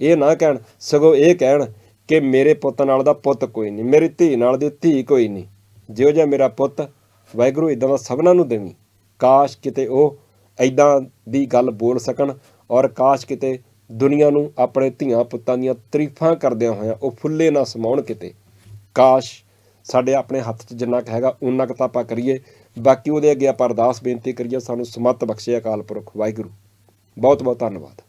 ਇਹ ਨਾ ਕਹਿਣ, ਸਗੋਂ ਇਹ ਕਹਿਣ ਕਿ ਮੇਰੇ ਪੁੱਤ ਨਾਲ ਦਾ ਪੁੱਤ ਕੋਈ ਨਹੀਂ, ਮੇਰੀ ਧੀ ਨਾਲ ਦੀ ਧੀ ਕੋਈ ਨਹੀਂ। ਜਿਹੋ ਜਿਹਾ ਮੇਰਾ ਪੁੱਤ ਵਾਹਿਗੁਰੂ ਇਦਾਂ ਦਾ ਸਭਨਾਂ ਨੂੰ ਦੇਵੀਂ। ਕਾਸ਼ ਕਿਤੇ ਉਹ ਐਦਾਂ ਦੀ ਗੱਲ ਬੋਲ ਸਕਣ ਔਰ ਕਾਸ਼ ਕਿਤੇ ਦੁਨੀਆ ਨੂੰ ਆਪਣੇ ਧੀਆਂ ਪੁੱਤਾਂ ਦੀਆਂ ਤਾਰੀਫਾਂ ਕਰਦਿਆਂ ਹੋਇਆਂ ਉਹ ਫੁੱਲੇ ਨਾ ਸਮਾਉਣ ਕਿਤੇ। ਕਾਸ਼ ਸਾਡੇ ਆਪਣੇ ਹੱਥ 'ਚ ਜਿੰਨਾ ਕੁ ਹੈਗਾ ਉਨਾ ਕੁ ਤਾਂ ਆਪਾਂ ਕਰੀਏ। ਬਾਕੀ ਉਹਦੇ ਅੱਗੇ ਆਪਾਂ ਅਰਦਾਸ ਬੇਨਤੀ ਕਰੀਏ, ਸਾਨੂੰ ਸਮੱਤ ਬਖਸ਼ੇ ਅਕਾਲ ਪੁਰਖ। ਵਾਹਿਗੁਰੂ। ਬਹੁਤ ਬਹੁਤ ਧੰਨਵਾਦ।